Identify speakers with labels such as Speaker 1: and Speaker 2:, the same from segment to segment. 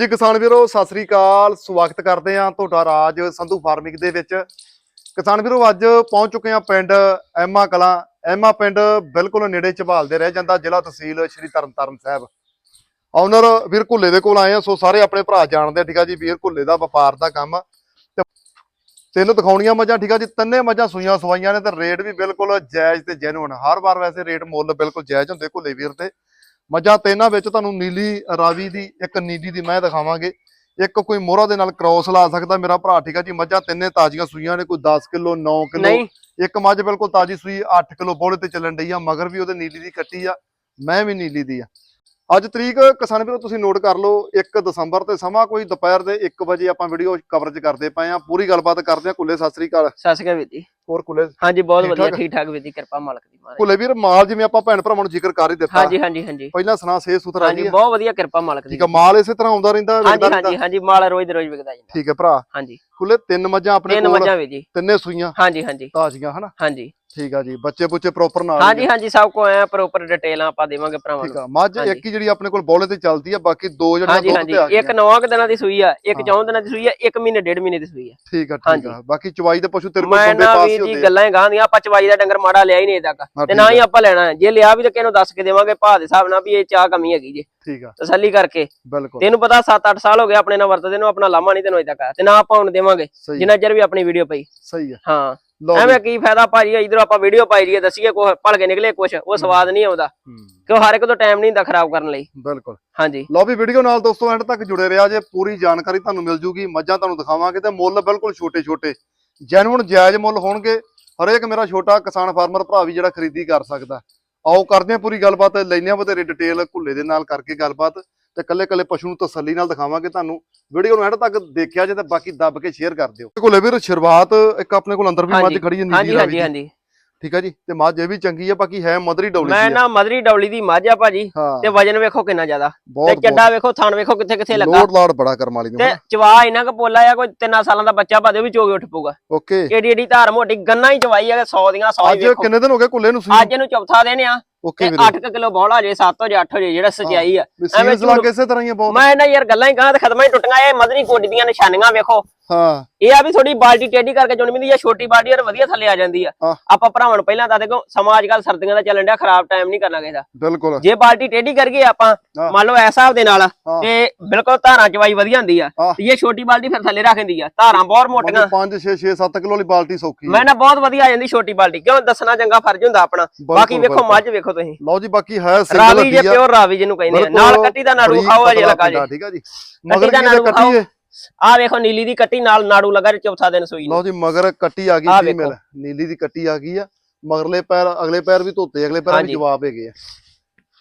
Speaker 1: ਜੀ ਕਿਸਾਨ ਵੀਰੋ ਸਤਿ ਸ੍ਰੀ ਅਕਾਲ। ਸਵਾਗਤ ਕਰਦੇ ਹਾਂ ਤੁਹਾਡਾ ਰਾਜ ਸੰਧੂ ਫਾਰਮਿੰਗ ਦੇ ਵਿੱਚ। ਕਿਸਾਨ ਵੀਰੋ ਅੱਜ ਪਹੁੰਚ ਚੁੱਕੇ ਆ ਪਿੰਡ ਐਮਾ ਕਲਾਂ। ਐਮਾ ਪਿੰਡ ਬਿਲਕੁਲ ਨੇੜੇ ਝਬਾਲ ਦੇ ਰਹਿ ਜਾਂਦਾ ਜ਼ਿਲ੍ਹਾ ਤਹਿਸੀਲ ਸ਼੍ਰੀ ਤਰਨਤਾਰਨ ਸਾਹਿਬ। ਓਨਰ ਵੀਰ ਘੁੱਲੇ ਦੇ ਕੋਲ ਆਏ ਆ ਸੋ ਸਾਰੇ ਆਪਣੇ ਭਰਾ ਜਾਣਦੇ ਆ, ਠੀਕ ਆ ਜੀ ਵੀਰ ਘੁੱਲੇ ਦਾ ਵਪਾਰ ਦਾ ਕੰਮ। ਤੇ ਤਿੰਨ ਦਿਖਾਉਣੀਆਂ ਮੱਝਾਂ ਠੀਕ ਆ ਜੀ ਤਿੰਨੇ ਮੱਝਾਂ ਸੂਈਆਂ ਸਵਾਈਆਂ ਨੇ ਤੇ ਰੇਟ ਵੀ ਬਿਲਕੁਲ ਜਾਇਜ਼ ਤੇ ਜੈਨੂਨ ਹਰ ਵਾਰ ਵੈਸੇ ਰੇਟ ਮੁੱਲ ਬਿਲਕੁਲ ਜਾਇਜ਼ ਹੁੰਦੇ ਘੁੱਲੇ ਵੀਰ ਤੇ ਮੱਝਾਂ ਤਿੰਨਾਂ ਵਿੱਚ ਤੁਹਾਨੂੰ ਨੀਲੀ ਰਾਵੀ ਦੀ ਇੱਕ ਨੀਲੀ ਦੀ ਮੈਂ ਦਿਖਾਵਾਂਗੇ। ਇੱਕ ਕੋਈ ਮੋਹਰਾ ਦੇ ਨਾਲ ਕ੍ਰੋਸ ਲਾ ਸਕਦਾ ਮੇਰਾ ਭਰਾ ਠੀਕ ਆ ਜੀ? ਮੱਝਾਂ ਤਿੰਨੇ ਤਾਜ਼ੀਆਂ ਸੂਈਆਂ ਨੇ ਕੋਈ 10 ਕਿਲੋ 9 ਕਿਲੋ। ਇੱਕ ਮੱਝ ਬਿਲਕੁਲ ਤਾਜ਼ੀ ਸੂਈ 8 ਕਿਲੋ ਬੋਲੇ ਤੇ ਚੱਲਣ ਡਈ ਆ ਮਗਰ ਵੀ ਉਹਦੇ ਨੀਲੀ ਦੀ ਕੱਟੀ ਆ ਮੈਂ ਵੀ ਨੀਲੀ ਦੀ ਆ। ਅੱਜ ਤਰੀਕ ਕਿਸਾਨ ਵੀਰੋ ਤੁਸੀਂ ਨੋਟ ਕਰ ਲਓ 1 ਦਸੰਬਰ ਤੇ ਸਮਾਂ ਕੋਈ ਦੁਪਹਿਰ ਦੇ 1 ਵਜੇ ਆਪਾਂ ਵੀਡੀਓ ਕਵਰੇਜ ਕਰਦੇ ਪਏ ਆ ਪੂਰੀ ਗੱਲਬਾਤ ਕਰਦੇ ਆ ਕੁੱਲੇ ਸਤਿ ਸ੍ਰੀ ਅਕਾਲ।
Speaker 2: ਸਤਿ ਸ਼੍ਰੀ ਅਕਾਲ ਵੀਰ ਜੀ।
Speaker 1: ਹੋਰ ਕੁੱਲੇ?
Speaker 2: ਹਾਂਜੀ ਬਹੁਤ ਵਧੀਆ
Speaker 1: ਠਾਕ?
Speaker 2: ਠੀਕ ਵੀਰ ਜੀ ਕਿਰਪਾ ਮਾਲਕ ਦੀ ਮਹਾਰਾਜ
Speaker 1: ਕੁੱਲੇ ਵੀਰ ਮਾਲ ਜਿਵੇਂ ਆਪਾਂ ਭੈਣ ਭਰਾਵਾਂ ਨੂੰ ਜ਼ਿਕਰ ਕਰ ਹੀ ਦਿੱਤਾ।
Speaker 2: ਹਾਂਜੀ ਹਾਂਜੀ ਹਾਂਜੀ।
Speaker 1: ਪਹਿਲਾਂ ਸੁਣਾ ਸੇ ਸੁਥਰਾ
Speaker 2: ਹਾਂਜੀ। ਬਹੁਤ ਵਧੀਆ ਕਿਰਪਾ ਮਾਲਕ ਦੀ।
Speaker 1: ਠੀਕ ਆ ਮਾਲ ਇਸੇ ਤਰ੍ਹਾਂ ਆਉਂਦਾ ਰਹਿੰਦਾ
Speaker 2: ਹਾਂਜੀ ਹਾਂਜੀ ਹਾਂਜੀ ਮਾਲ ਰੋਜ਼ ਦੇ ਰੋਜ਼ ਵਿਕਦਾ ਜੀ
Speaker 1: ਠੀਕ ਹੈ ਭਰਾ।
Speaker 2: ਹਾਂਜੀ।
Speaker 1: ਕੁੱਲੇ ਤਿੰਨ ਮੱਝਾਂ ਆਪਣੇ
Speaker 2: ਤਿੰਨ
Speaker 1: ਕੋਲ
Speaker 2: ਮੱਝਾਂ ਵੀਰ ਜੀ।
Speaker 1: ਤਿੰਨੇ ਸੂਈਆਂ।
Speaker 2: ਹਾਂਜੀ ਹਾਂਜੀ।
Speaker 1: ਤਾਜ਼ੀਆਂ ਹਨਾ?
Speaker 2: ਹਾਂਜੀ।
Speaker 1: ਠੀਕ ਆ ਜੀ ਬੱਚੇ ਬੁੱਚੇ ਪ੍ਰੋਪਰ ਨਾਲ
Speaker 2: ਹਾਂਜੀ ਹਾਂਜੀ ਸਭ ਕੋ ਐ ਪ੍ਰੋਪਰ ਡਿਟੇਲਾਂ ਆਪਾਂ ਦੇਵਾਂਗੇ ਭਰਾਵਾਂ
Speaker 1: ਠੀਕ
Speaker 2: ਨੂੰ।
Speaker 1: ਆ ਮੱਝ। ਇੱਕ ਹੀ ਜਿਹੜੀ ਆਪਣੇ ਕੋਲ ਬੋਲੇ ਤੇ ਚੱਲਦੀ ਆ ਬਾਕੀ ਦੋ ਜਿਹੜੀਆਂ
Speaker 2: ਹਾਂਜੀ
Speaker 1: ਦੁੱਧ
Speaker 2: ਹਾਂਜੀ
Speaker 1: ਤੇ ਆ
Speaker 2: ਇੱਕ
Speaker 1: ਗਈਆਂ।
Speaker 2: 9 ਦਿਨਾਂ ਦੀ ਸੂਈ ਆ ਇੱਕ
Speaker 1: ਹਾਂ।
Speaker 2: 14 ਦਿਨਾਂ ਦੀ ਸੂਈ ਆ ਇੱਕ ਮਹੀਨੇ ਡੇਢ ਮਹੀਨੇ ਦੀ ਸੂਈ ਆ।
Speaker 1: ਠੀਕ ਆ ਠੀਕ
Speaker 2: ਹਾਂਜੀ।
Speaker 1: ਆ ਬਾਕੀ ਚਵਾਈ ਦੇ ਪਸ਼ੂ ਤੇਰੇ ਕੋਲ
Speaker 2: ਮੈਂ
Speaker 1: ਬੰਦੇ
Speaker 2: ਨਾ
Speaker 1: ਪਾਸ ਹੀ
Speaker 2: ਵੀਰ ਜੀ
Speaker 1: ਹੁੰਦੇ ਆ।
Speaker 2: ਗੱਲਾਂ ਹੀ ਗਾਂਦੀਆਂ ਆਪਾਂ ਚਵਾਈ ਦਾ ਡੰਗਰ ਮਾੜਾ ਲਿਆ ਹੀ ਨਹੀਂ ਤੱਕ।
Speaker 1: ਹਾਂ,
Speaker 2: ਤੇ ਨਾ ਹੀ ਆਪਾਂ ਲੈਣਾ ਹੈ। ਜੇ ਲਿਆ ਵੀ ਤਾਂ ਕਿਹਨੂੰ ਦੱਸ ਕੇ ਦੇਵਾਂਗੇ ਭਾਅ ਦੇ ਹਿਸਾਬ ਨਾਲ ਵੀ ਇਹ ਚਾਹ ਕਮੀ ਹੈਗੀ ਜੀ।
Speaker 1: ਠੀਕ ਆ।
Speaker 2: ਤਸੱਲੀ ਕਰਕੇ।
Speaker 1: ਬਿਲਕੁਲ।
Speaker 2: ਤੈਨੂੰ ਪਤਾ 7-8 ਸਾਲ ਹੋ ਗਏ ਆਪਣੇ ਨਾਲ ਵਰਤਦੇ ਨੂੰ ਆਪਣਾ ਲਾਮਾ ਨਹੀਂ ਤੈਨੂੰ ਅਜੇ ਤੱਕ। ਆਇਆ ਤੇ ਨਾ ਆਪਾਂ ਹੁਣ ਦੇਵਾਂਗੇ।
Speaker 1: ਸਹੀ
Speaker 2: ਜਿੰਨਾ ਚਿਰ ਵੀ ਆਪਣੀ ਵੀਡੀਓ ਪਈ।
Speaker 1: ਸਹੀ ਆ।
Speaker 2: ਹਾਂ।
Speaker 1: ਵੀ।
Speaker 2: ਐਵੇਂ ਕੀ ਫਾਇਦਾ ਭਾਜੀ ਇਧਰੋਂ ਆਪਾਂ ਵੀਡੀਓ ਪਾਈ ਜੀਏ ਦੱਸੀਏ ਕੁਛ ਭਲ ਕੇ ਨਿਕਲੇ ਕੁਛ ਉਹ ਸਵਾਦ ਨਹੀਂ ਆਉਂਦਾ। ਕਿਉਂ ਹਰ ਇੱਕ ਤੋਂ ਟਾਈਮ ਨਹੀਂ ਹੁੰਦਾ ਖਰਾਬ ਕਰਨ ਲਈ।
Speaker 1: ਬਿਲਕੁਲ।
Speaker 2: ਹਾਂਜੀ।
Speaker 1: ਲਓ ਵੀ ਵੀਡੀਓ ਨਾਲ ਦੋਸਤੋ ਐਂਡ ਤੱਕ ਜੁੜੇ ਰਿਹਾ ਜੇ ਪੂਰੀ ਜਾਣਕਾਰੀ ਤੁਹਾਨੂੰ ਮਿਲ ਜੂਗੀ ਮੱਝਾਂ ਤੁਹਾਨੂੰ ਦਿਖਾਵਾਂਗੇ ਤੇ ਮੁੱਲ ਬਿਲਕੁਲ ਛੋਟੇ ਛੋਟੇ ਜੈਨੂਨ ਜਾਇਜ਼ ਮੁੱਲ ਹੋਣਗੇ। ਹਰੇਕ ਮੇਰਾ ਛੋਟਾ ਕਿਸਾਨ ਫਾਰਮਰ ਭਰਾ ਵੀ ਜਿਹੜਾ ਖਰੀਦੀ ਕਰ ਸਕਦਾ। ਆਓ ਕਰਦੇ ਹਾਂ ਪੂਰੀ ਗੱਲਬਾਤ ਲੈਣੇ ਆ ਬਤੇਰੇ ਡਿਟੇਲ ਘੁੱਲੇ ਦੇ ਨਾਲ ਕਰਕੇ ਗੱਲਬਾਤ। ਤੇ ਕੱਲੇ ਕੱਲੇ ਪਸ਼ੂ ਨੂੰ ਤਸੱਲੀ ਨਾਲ ਦਿਖਾਵਾਂਗੇ ਤੁਹਾਨੂੰ। ਵੀਡੀਓ ਨੂੰ ਐਂਡ ਤੱਕ ਦੇਖਿਆ ਜੇ ਤੇ ਬਾਕੀ ਦੱਬ ਕੇ ਸ਼ੇਅਰ ਕਰ ਦਿਓ। ਘੁੱਲੇ ਵੀਰ ਸ਼ੁਰੂਆਤ ਇੱਕ ਆਪਣੇ ਕੋਲ ਅੰਦਰ ਵੀ ਮੱਝ ਖੜੀ ਹੈ
Speaker 2: ਹਾਂਜੀ ਹਾਂਜੀ ਹਾਂਜੀ।
Speaker 1: ਠੀਕ ਹੈ ਜੀ ਤੇ ਮੱਝ ਇਹ ਵੀ ਚੰਗੀ ਆ ਬਾਕੀ ਹੈ ਮਦਰੀ ਡੌਲੀ
Speaker 2: ਮੈਂ
Speaker 1: ਦੀ ਆ
Speaker 2: ਨਾ ਮਦਰੀ ਡੌਲੀ ਦੀ ਮੱਝ ਆ ਭਾਜੀ ਤੇ ਵਜਨ ਵੇਖੋ ਕਿੰਨਾ ਜ਼ਿਆਦਾ। ਤੇ ਚੱਡਾ ਵੇਖੋ ਥਣ ਵੇਖੋ ਕਿੱਥੇ ਕਿੱਥੇ ਲੱਗਾ।
Speaker 1: ਲੋਡ ਲਾੜ ਬੜਾ ਕਰਮ ਵਾਲੀ ਨੂੰ
Speaker 2: ਤੇ ਚਵਾ ਇਹਨਾਂ ਕ ਪੋਲਾ ਆ ਕੋਈ ਤਿੰਨਾਂ ਸਾਲਾਂ ਦਾ ਬੱਚਾ ਭਾਦੇ ਵੀ ਚੋਗੇ ਉੱਠ ਪਊਗਾ।
Speaker 1: ਓਕੇ।
Speaker 2: ਏਡੀ ਏਡੀ ਧਾਰ ਮੋਟੀ ਗੰਨਾ ਹੀ ਚਵਾਈ ਆ 100 ਦੀਆਂ 100 ਹੀ
Speaker 1: ਅੱਜ ਕਿੰਨੇ ਦਿਨ ਹੋ ਗਏ ਕੁੱਲੇ ਨੂੰ
Speaker 2: ਅੱਜ ਇਹਨੂੰ ਚੌਥਾ ਦਿਨ ਆ।
Speaker 1: ਓਕੇ ਵੀਰੇ
Speaker 2: 8 ਕਿਲੋ ਬੌਲਾ ਜੇ 7 ਹੋ ਜੇ 8 ਹੋ ਜੇ ਜਿਹੜਾ ਸਚਾਈ ਆ। ਐਵੇਂ
Speaker 1: ਲੱਗ ਇਸੇ ਤਰ੍ਹਾਂ ਹੀ ਆ ਬਹੁਤ।
Speaker 2: ਮੈਂ ਨਾ ਯਾਰ ਗੱਲਾਂ ਹੀ ਕਹਾਂ ਤੇ ਖਤਮਾਂ ਹੀ ਟੁੱਟੀਆਂ ਇਹ ਮਦਰੀ ਕੋਡੀ ਦੀਆਂ ਨਿਸ਼ਾਨੀਆਂ ਵੇਖੋ।
Speaker 1: ਹਾਂ।
Speaker 2: ਇਹ ਆ ਵੀ ਥੋੜੀ ਬਾਲਟੀ ਟੇਢੀ ਕਰਕੇ ਚੁਣ ਮਿੰਦੀ ਆ ਛੋਟੀ ਬਾਲਟੀ ਯਾਰ ਵਧੀਆ ਥੱਲੇ ਆ ਜਾਂਦੀ ਆ। ਆਪਾਂ ਭਰਾਵਾਂ ਨੂੰ ਪਹਿਲਾਂ ਤਾਂ ਦੇਖੋ ਸਮਾਂ ਅੱਜ ਕੱਲ ਸਰਦੀਆਂ ਦਾ ਚੱਲਣ ਡਿਆ ਖਰਾਬ ਟਾਈਮ ਨਹੀਂ ਕਰਨਾ ਚਾਹੀਦਾ
Speaker 1: ਬਿਲਕੁਲ।
Speaker 2: ਜੇ ਬਾਲਟੀ ਟੇਢੀ ਕਰ ਗਏ ਆਪਾਂ। ਮੰਨ ਲਓ ਐਸ ਹਿਸਾਬ ਦੇ ਨਾਲ। ਤੇ ਬਿਲਕੁਲ ਧਾਰਾਂ ਚਵਾਈ ਵਧੀਆ ਹੁੰਦੀ ਆ ਇਹ ਛੋਟੀ ਬਾਲਟੀ ਫਿਰ ਥੱਲੇ ਰੱਖ ਦਿੰਦੀ ਆ। ਧਾਰਾਂ ਬਹੁਤ ਮੋਟੀਆਂ।
Speaker 1: 5 6 6 7 ਕਿਲੋ ਵਾਲੀ ਬਾਲਟੀ ਸੌਖੀ
Speaker 2: ਮੈਂ ਨਾ ਬਹੁਤ ਵਧੀਆ ਆ ਜਾਂਦੀ ਛੋਟੀ ਬਾਲਟੀ ਕਿਉਂ ਦੱਸਣਾ ਚੰਗਾ ਫਰਜ਼ ਹੁੰਦਾ ਆਪਣਾ। ਬਾਕੀ ਵੇਖੋ। ਮੱਝ ਵੇਖੋ। ਤੁਸੀਂ।
Speaker 1: ਲਓ ਜੀ ਬਾਕੀ ਹੈ ਸਿੰਗਲ
Speaker 2: ਰਾਵੀ ਜੇ ਪਿਓਰ ਰਾਵੀ ਜਿਹਨੂੰ ਕਹਿੰਦੇ ਆ। ਨਾਲ ਕੱਟੀ ਦਾ ਨਾੜੂ ਖਾਓ ਅਜੇ ਲੱਗਾ ਜੇ।
Speaker 1: ਠੀਕ ਆ ਜੀ। ਮਗਰ ਕੀ ਕੱਟੀ ਹੈ
Speaker 2: ਆ ਵੇਖੋ ਨੀਲੀ ਦੀ ਕੱਟੀ ਨਾਲ ਨਾੜੂ ਲੱਗਾ ਜੇ ਚੌਥਾ ਦਿਨ ਸੂਈ
Speaker 1: ਲਓ ਜੀ ਮਗਰ ਕੱਟੀ ਆ ਗਈ
Speaker 2: ਵੇਖੋ।
Speaker 1: ਫੀਮੇਲ ਨੀਲੀ ਦੀ ਕੱਟੀ ਆ ਗਈ ਆ। ਮਗਰਲੇ ਪੈਰ ਅਗਲੇ ਪੈਰ ਵੀ ਧੋਤੇ ਅਗਲੇ ਪੈਰਾਂ ਵੀ। ਜਵਾਬ ਹੈਗੇ ਆ।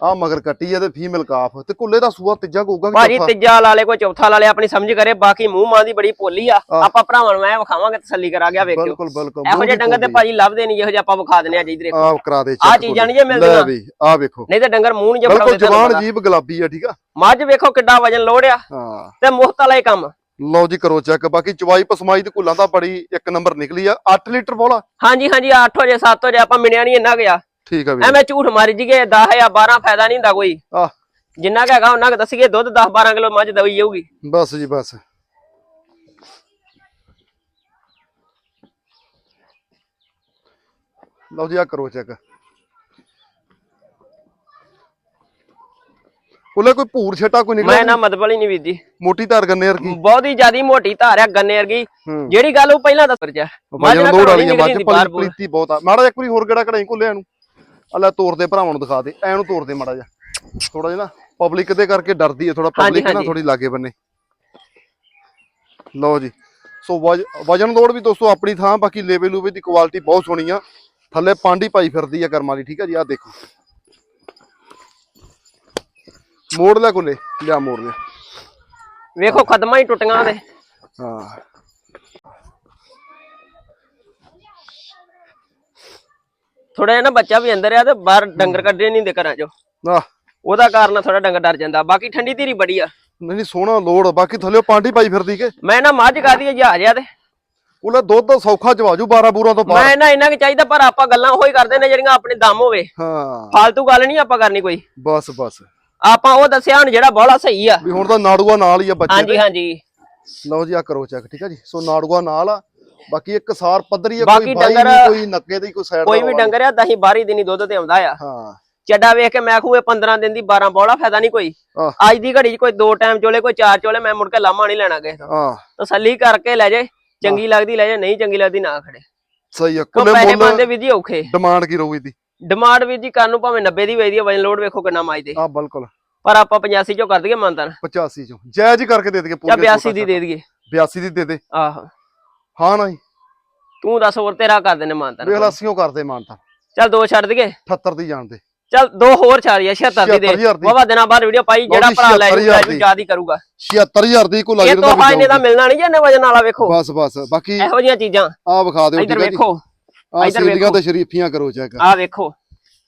Speaker 1: ਆ ਮਗਰ ਕੱਟੀ ਆ ਤੇ ਫੀਮੇਲ ਕਾਫ ਤੇ ਕੁੱਲੇ ਦਾ ਸੂਆ ਤੀਜਾ ਕੋਊਗਾ
Speaker 2: ਭਾਜੀ ਤੀਜਾ ਲਾ ਲੇ ਕੋਈ ਚੌਥਾ ਲਾ ਲੇ ਆਪਣੀ ਸਮਝ ਕਰੇ ਬਾਕੀ ਮੂੰਹ ਮਾਂ ਦੀ ਬੜੀ ਪੋਲੀ ਆ। ਆਪਾਂ ਭਰਾਵਾਂ ਨੂੰ ਐ ਵਿਖਾਵਾਂਗੇ ਤਸੱਲੀ ਕਰਾ ਗਿਆ ਵੇਖਿਓ।
Speaker 1: ਬਿਲਕੁਲ ਬਿਲਕੁਲ
Speaker 2: ਇਹੋ ਜਿਹੇ ਡੰਗਰ ਤੇ ਭਾਜੀ। ਲੱਭਦੇ ਨਹੀਂ ਇਹੋ ਜਿਹੇ ਆਪਾਂ ਵਿਖਾ ਦਿੰਨੇ ਆ ਜੀ ਇਧਰੇ
Speaker 1: ਆ ਕਰਾ ਦੇ check
Speaker 2: ਚੀਜ਼ਾਂ
Speaker 1: ਕੁੱਲੇ।
Speaker 2: ਨੀ ਜੇ ਮਿਲਦੀਆਂ।
Speaker 1: ਲੈ ਵੀ ਆ ਵੇਖੋ।
Speaker 2: ਨਹੀਂ ਤੇ ਡੰਗਰ ਮੂੰਹ ਨਹੀਂ
Speaker 1: ਬਿਲਕੁਲ
Speaker 2: ਜਫੜਾਉਂਦੇ
Speaker 1: ਜਵਾਨ ਜੀਬ ਗੁਲਾਬੀ ਆ ਠੀਕ ਆ?
Speaker 2: ਮੱਝ ਵੇਖੋ ਕਿੱਡਾ ਵਜਨ ਲੋੜਿਆ।
Speaker 1: ਹਾਂ।
Speaker 2: ਤੇ ਮੁਫਤ ਵਾਲਾ ਹੀ ਕੰਮ।
Speaker 1: ਲਓ ਜੀ ਕਰੋ ਚੈੱਕ। ਬਾਕੀ ਚਵਾਈ ਪਸਮਾਈ ਤੇ ਕੁੱਲਾਂ ਦਾ ਬੜੀ ਇੱਕ ਨੰਬਰ ਨਿਕਲੀ ਆ 8 ਲੀਟਰ ਬੋਲਾ।
Speaker 2: ਹਾਂਜੀ ਹਾਂਜੀ 8 ਵਜੇ 7 ਵਜੇ ਆਪਾਂ ਮਿਣਿਆ ਨਹੀਂ ਇੰਨਾ ਗਿਆ
Speaker 1: ਠੀਕ ਆ ਵੀ
Speaker 2: ਐਵੇਂ ਝੂਠ ਮਾਰੀ ਜੀਗੇ 10 ਜਾਂ 12 ਫਾਇਦਾ ਨਹੀਂ ਹੁੰਦਾ ਕੋਈ।
Speaker 1: ਆਹ।
Speaker 2: ਜਿੰਨਾ ਕੁ ਹੈਗਾ ਉਹਨਾਂ ਕੁ ਦੱਸੀਏ ਦੁੱਧ 10 12 ਕਿਲੋ ਮੱਝ ਦਵਾਈ ਜਾਊਗੀ।
Speaker 1: ਬਸ ਜੀ ਬਸ। ਲਓ ਜੀ ਆ ਕਰੋ ਚੈੱਕ ਉਹਲੇ ਕੋਈ ਭੂਰ ਛਟਾ ਕੋਈ
Speaker 2: ਮੈਂ
Speaker 1: ਨਿਕਲਿਆ
Speaker 2: ਨਾ ਮਤਬਲ ਹੀ ਨਹੀਂ ਵੀਦੀ
Speaker 1: ਮੋਟੀ ਧਾਰ ਗੰਨੇ ਵਰਗੀ।
Speaker 2: ਬਹੁਤ ਹੀ ਜਿਆਦੀ ਮੋਟੀ ਧਾਰ ਆ ਗੰਨੇ ਵਰਗੀ। ਜਿਹੜੀ ਗੱਲ ਉਹ ਪਹਿਲਾਂ ਦੱਸ
Speaker 1: ਲੋੜ ਮੱਝ ਪਲੀਤੀ ਬਹੁਤ ਆ। ਮਾੜਾ ਇੱਕ ਵਾਰੀ ਹੋਰ ਗੜਾ ਕਢਾਈ ਘੁੱਲਿਆਂ ਨੂੰ ਆ ਲੈ ਤੋੜ ਦੇ ਭਰਾਵਾਂ ਨੂੰ ਦਿਖਾ ਦੇ ਐ ਨੂੰ ਤੋੜ ਦੇ ਮਾੜਾ ਜਿਹਾ। ਥੋੜਾ ਜਿਹਾ ਨਾ ਪਬਲਿਕ ਦੇ ਕਰਕੇ ਡਰਦੀ ਹੈ ਥੋੜਾ ਪਬਲਿਕ ਨਾ। ਥੋੜੀ ਲਾਗੇ ਬੰਨੇ। ਲਓ ਜੀ ਸੋ ਵਜ- ਵਜਨ ਲੋੜ ਵੀ ਦੋਸਤੋ ਆਪਣੀ ਥਾਂ ਬਾਕੀ ਲੇਵੇ ਲੂਵੇ ਦੀ ਕੁਆਲਿਟੀ ਬਹੁਤ ਸੋਹਣੀ ਆ। ਥੱਲੇ ਪਾਂਡੀ ਪਾਈ ਫਿਰਦੀ ਆ ਕਰਮਾਂ ਦੀ ਠੀਕ ਆ ਜੀ ਆ ਦੇਖੋ। ਮੋੜ ਲੈ ਕੁੱਲੇ ਲਿਆ ਮੋੜ ਲਿਆ।
Speaker 2: ਵੇਖੋ ਖਦਮਾਂ ਹੀ ਟੁੱਟੀਆਂ ਦੇ
Speaker 1: ਹਾਂ।
Speaker 2: ਥੋੜਾ ਜਿਹਾ ਨਾ ਬੱਚਾ ਵੀ ਅੰਦਰ ਆ ਤੇ ਬਾਹਰ ਡੰਗਰ ਕੱਢੇ ਨਹੀਂ ਦੇ ਘਰਾਂ ਚੋਂ।
Speaker 1: ਆਹ
Speaker 2: ਉਹਦਾ ਕਾਰਨ ਥੋੜਾ ਡੰਗਰ ਡਰ ਜਾਂਦਾ। ਬਾਕੀ ਠੰਡੀ ਧੀਰੀ ਬੜੀ ਆ।
Speaker 1: ਨਹੀਂ ਨਹੀਂ ਸੋਹਣਾ ਲੋੜ ਬਾਕੀ ਥੱਲੇ ਪਾਂਡੀ ਪਾਈ ਫਿਰਦੀ ਕੇ?
Speaker 2: ਮੈਂ ਨਾ ਮੱਝ ਕਾਦੀ ਜਹਾਜ਼ ਆ ਤੇ।
Speaker 1: ਉਹਲੇ ਦੁੱਧ ਸੌਖਾ ਜਵਾਜੂ 12 ਬੂਰਾਂ ਤੋਂ ਬਾਹਰ।
Speaker 2: ਮੈਂ ਨਾ ਇਹਨਾਂ ਕਿ ਚਾਹੀਦਾ ਪਰ ਆਪਾਂ ਗੱਲਾਂ ਉਹੀ ਕਰਦੇ ਨੇ ਜਿਹੜੀਆਂ ਆਪਣੇ ਦਮ ਹੋਵੇ।
Speaker 1: ਹਾਂ।
Speaker 2: ਫालतू ਗੱਲ ਨਹੀਂ ਆਪਾਂ ਕਰਨੀ ਕੋਈ।
Speaker 1: ਬਸ ਬਸ।
Speaker 2: ਆਪਾਂ ਉਹ ਦੱਸਿਆ ਹੁਣ ਜਿਹੜਾ ਬੋਲਾ ਸਹੀ ਆ।
Speaker 1: ਵੀ ਹੁਣ ਤਾਂ ਨਾੜੂਆ ਨਾਲ ਹੀ ਆ ਬੱਚੇ
Speaker 2: ਹਾਂਜੀ ਹਾਂਜੀ।
Speaker 1: ਲਓ ਜੀ ਆ ਕਰੋ ਚੈੱਕ ਠੀਕ ਆ ਜੀ? ਸੋ ਨਾੜੂਆ ਨਾਲ ਆ। ਬਾਕੀ ਇੱਕ ਸਾਰ ਪੱਧਰੀ
Speaker 2: ਬਾਕੀ
Speaker 1: ਕੋਈ ਬਾਈ ਨਹੀਂ ਕੋਈ ਨੱਕੇ ਦੀ ਕੋਈ ਸਾਈਡ
Speaker 2: ਕੋਈ ਵੀ ਡੰਗਰ ਆ ਦਹੀਂ 12 ਦਿਨੀ ਦੁੱਧ ਤੇ ਆਉਂਦਾ ਆ।
Speaker 1: ਹਾਂ।
Speaker 2: ਚੱਡਾ ਵੇਖ ਕੇ ਮੈਂ ਖੂਏ 15 ਦਿਨ ਦੀ 12 ਬੋਲਾ ਫਾਇਦਾ ਨਹੀਂ ਕੋਈ। ਅੱਜ ਦੀ ਘੜੀ 'ਚ ਕੋਈ ਦੋ ਟਾਈਮ ਚੋਲੇ ਕੋਈ ਚਾਰ ਚੋਲੇ ਮੈਂ ਮੁੜ ਕੇ ਲਾਮਾ ਨਹੀਂ ਲੈਣਾ ਕਿਸੇ ਤੋਂ।
Speaker 1: ਹਾਂ
Speaker 2: ਤਸੱਲੀ ਕਰਕੇ ਲੈ ਜੇ ਚੰਗੀ ਲੱਗਦੀ ਲੈ ਜੇ ਨਹੀਂ ਚੰਗੀ ਲੱਗਦੀ ਨਾ ਖੜੇ।
Speaker 1: ਸਹੀ ਆ ਕੁੱਲੇ
Speaker 2: ਪੈਸੇ
Speaker 1: ਮੁੱਲ
Speaker 2: ਬੰਦੇ ਵੀ ਜੀ ਔਖੇ।
Speaker 1: ਡਿਮਾਂਡ ਕੀ ਰਹੂਗੀ ਦੀ
Speaker 2: ਡਿਮਾਂਡ ਵੀ ਜੀ ਕਰਨ ਨੂੰ ਭਾਵੇਂ 90 ਦੀ ਵੇਚਦੀ ਆ ਵਜਨ ਲੋਡ ਵੇਖੋ ਕਿੰਨਾ ਮਾਜਦੇ
Speaker 1: ਆ ਬਿਲਕੁਲ।
Speaker 2: ਪਰ ਆਪਾਂ 85 ਚੋਂ ਕਰ ਦਈਏ ਮੰਨਤਨ
Speaker 1: 85 ਚੋਂ। ਜਾਇਜ਼ ਹੀ ਕਰਕੇ ਦੇ ਦਈਏ ਪੂਰੀ
Speaker 2: 82 ਦੀ ਦੇ ਦਈਏ।
Speaker 1: 82 ਦੀ ਦੇ ਦੇ।
Speaker 2: ਆਹੋ।
Speaker 1: ਹਾਂ ਨਹੀਂ
Speaker 2: ਤੂੰ ਦੱਸ ਹੋਰ ਤੇਰਾ ਕਰ ਦੇਣੇ ਮੰਨਤਨ
Speaker 1: ਵੇਖ ਲਾਸੀਓ ਕਰਦੇ ਮਾਨਤਾ
Speaker 2: ਚੱਲ ਦੋ ਛੱਡ ਦਈਏ।
Speaker 1: 78 ਦੀ ਜਾਣਦੇ
Speaker 2: ਚੱਲ ਦੋ ਹੋਰ ਛਾੜੀਆਂ 76 ਦੀ ਦੇ।
Speaker 1: 76,000 ਦੀ।
Speaker 2: ਬਾਬਾ ਦਿਨਾਂ ਬਾਅਦ ਵੀਡੀਓ ਪਾਈ ਜਿਹੜਾ
Speaker 1: ਜੀ,
Speaker 2: ਭਰਾ ਲੈ
Speaker 1: 76,000
Speaker 2: ਜੂ ਜ਼ਿਆਦਾ ਕਰੂਗਾ।
Speaker 1: 76000 ਦੀ ਕੋ ਲੱਗ
Speaker 2: ਇਹ
Speaker 1: ਜਾਂਦਾ
Speaker 2: ਤੋਹਫਾ ਇਹਨੇ ਦਾ ਮਿਲਣਾ ਨਹੀਂ ਜੇ ਵਜਨ ਵਾਲਾ ਵੇਖੋ।
Speaker 1: ਬਸ ਬਸ ਬਾਕੀ
Speaker 2: ਇਹੋ ਜੀਆਂ ਚੀਜ਼ਾਂ।
Speaker 1: ਆ ਵਿਖਾ ਦਿਓ
Speaker 2: ਇੱਧਰ
Speaker 1: ਜੀ।
Speaker 2: ਵੇਖੋ
Speaker 1: ਆ
Speaker 2: ਇੱਧਰ ਵੇਖੋ।
Speaker 1: ਤੇ ਸ਼ਰੀਫੀਆਂ ਕਰੋ ਚੈੱਕ
Speaker 2: ਆਹ ਵੇਖੋ।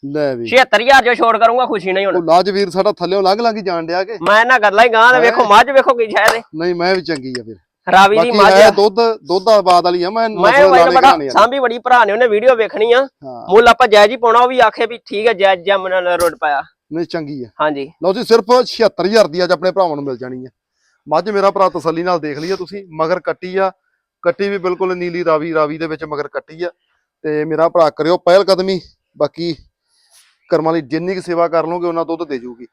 Speaker 1: ਲੈ ਵੀ।
Speaker 2: 76000 ਜੋ ਛੋੜ ਕਰੂੰਗਾ ਖੁਸ਼ੀ ਨਹੀਂ ਹੁਣ।
Speaker 1: ਉਹ ਲਾਜਵੀਰ ਸਾਡਾ ਥੱਲੇੋਂ ਲੰਘ ਲੰਘ ਜਾਣ ਡਿਆ ਕਿ।
Speaker 2: ਮੈਂ ਨਾ ਗੱਲਾਂ ਹੀ ਗਾਂ ਤੇ ਵੇਖੋ ਮੱਝ ਵੇਖੋ ਕੀ ਸ਼ਾਇਦ
Speaker 1: ਨਹੀਂ ਮੈਂ ਵੀ ਚੰਗੀ ਆ ਫਿਰ।
Speaker 2: ਰਾਵੀ ਦੀ ਮੱਝ
Speaker 1: ਹੈ। ਦੁੱਧ ਦੁੱਧ ਆਬਾਦ ਵਾਲੀ ਆ ਮੈਂ
Speaker 2: ਮੈਂ
Speaker 1: ਲਾਣੇ
Speaker 2: ਬੜਾ ਸਾਂਭੀ ਬੜੀ ਭਰਾ ਨੇ ਉਹਨੇ ਵੀਡੀਓ ਵੇਖਣੀ ਆ। ਮੁੱਲ ਆਪਾਂ ਜਾਇਜ਼ ਹੀ ਪਾਉਣਾ ਉਹ ਵੀ ਆਖੇ ਵੀ ਠੀਕ ਹੈ ਜਾਇਜ਼ ਜਮਨ ਨਾਲ ਰੋਡ ਪਾਇਆ।
Speaker 1: ਨਹੀਂ ਚੰਗੀ ਆ।
Speaker 2: ਹਾਂਜੀ।
Speaker 1: ਲਓ ਜੀ ਸਿਰਫ 76000 ਦੀ ਅੱਜ ਆਪਣੇ ਭਰਾਵਾਂ ਨੂੰ ਮਿਲ ਜਾਣੀ ਆ। ਮੱਝ ਮੇਰਾ ਭਰਾ ਤਸੱਲੀ ਨਾਲ ਦੇਖ ਲਈਏ ਤੁਸੀਂ ਮਗਰ ਕੱਟੀ ਆ। ਕੱਟੀ ਵੀ ਬਿਲਕੁਲ ਨੀਲੀ ਰਾਵੀ ਰਾਵੀ ਦੇ ਵਿੱਚ ਮਗਰ ਕੱਟੀ ਆ। ਤੇ ਮੇਰਾ ਭਰਾ ਕਰਿਓ ਪਹਿਲ ਕਦਮੀ ਬਾਕੀ ਕਰਮਾਂ ਲਈ ਜਿੰਨੀ ਕੁ ਸੇਵਾ ਕਰ ਲਓਗੇ ਉਹਨਾਂ ਦੁੱਧ ਦੇ ਜੂਗੀ।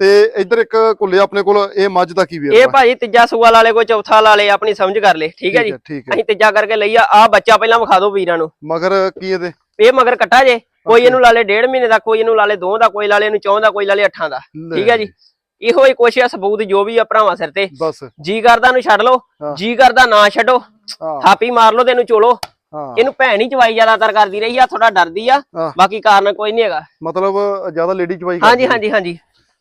Speaker 1: ਤੇ ਇੱਧਰ ਇੱਕ ਕੁੱਲੇ ਆਪਣੇ ਕੋਲ ਇਹ ਮੱਝ ਦਾ ਕੀ ਵੇਰ
Speaker 2: ਇਹ ਭਾਜੀ ਤੀਜਾ ਸੂਆ ਲਾਲੇ ਕੋਈ ਚੌਥਾ ਲਾਲੇ ਆਪਣੀ ਸਮਝ ਕਰ ਲੈ ਠੀਕ ਹੈ ਜੀ? ਅਸੀਂ ਤੀਜਾ ਕਰਕੇ ਲਈ ਆ ਬੱਚਾ ਪਹਿਲਾਂ ਵਿਖਾ ਦਿਓ ਵੀਰਾਂ ਨੂੰ।
Speaker 1: ਮਗਰ ਕੀ ਇਹਦੇ?
Speaker 2: ਇਹ ਮਗਰ ਕੱਟਾ ਜੇ ਕੋਈ ਇਹਨੂੰ ਲਾਲੇ ਡੇਢ ਮਹੀਨੇ ਦਾ ਕੋਈ ਇਹਨੂੰ ਲਾਲੇ ਦੋ ਦਾ ਕੋਈ ਲਾਲੇ ਇਹਨੂੰ ਚੌਂ ਦਾ ਕੋਈ ਲਾਲੇ ਅੱਠਾਂ ਦਾ
Speaker 1: ਲੈ
Speaker 2: ਠੀਕ ਹੈ ਜੀ? ਇਹੋ ਹੀ ਕੁਛ ਆ ਸਬੂਤ ਜੋ ਵੀ ਆ ਭਰਾਵਾਂ ਸਿਰ ਤੇ।
Speaker 1: ਬਸ।
Speaker 2: ਜੀ ਕਰਦਾ ਨੂੰ ਛੱਡ ਲਓ
Speaker 1: ਹਾਂ।
Speaker 2: ਜੀ ਕਰਦਾ ਨਾ ਛੱਡੋ ਥਾਪੀ ਮਾਰ ਲਓ ਤੇ ਇਹਨੂੰ ਚੋਲੋ।
Speaker 1: ਹਾਂ।
Speaker 2: ਇਹਨੂੰ ਭੈਣ ਹੀ ਚਵਾਈ ਜ਼ਿਆਦਾਤਰ ਕਰਦੀ ਰਹੀ ਆ ਥੋੜਾ ਡਰਦੀ ਆ। ਬਾਕੀ ਕਾਰਨ ਕੋਈ ਨਹੀਂ ਹੈਗਾ।
Speaker 1: ਮਤਲਬ ਜ਼ਿਆਦਾ ਲੇਡੀ ਚਵਾਈ
Speaker 2: ਹਾਂਜੀ ਹਾਂਜੀ ਹਾਂਜੀ।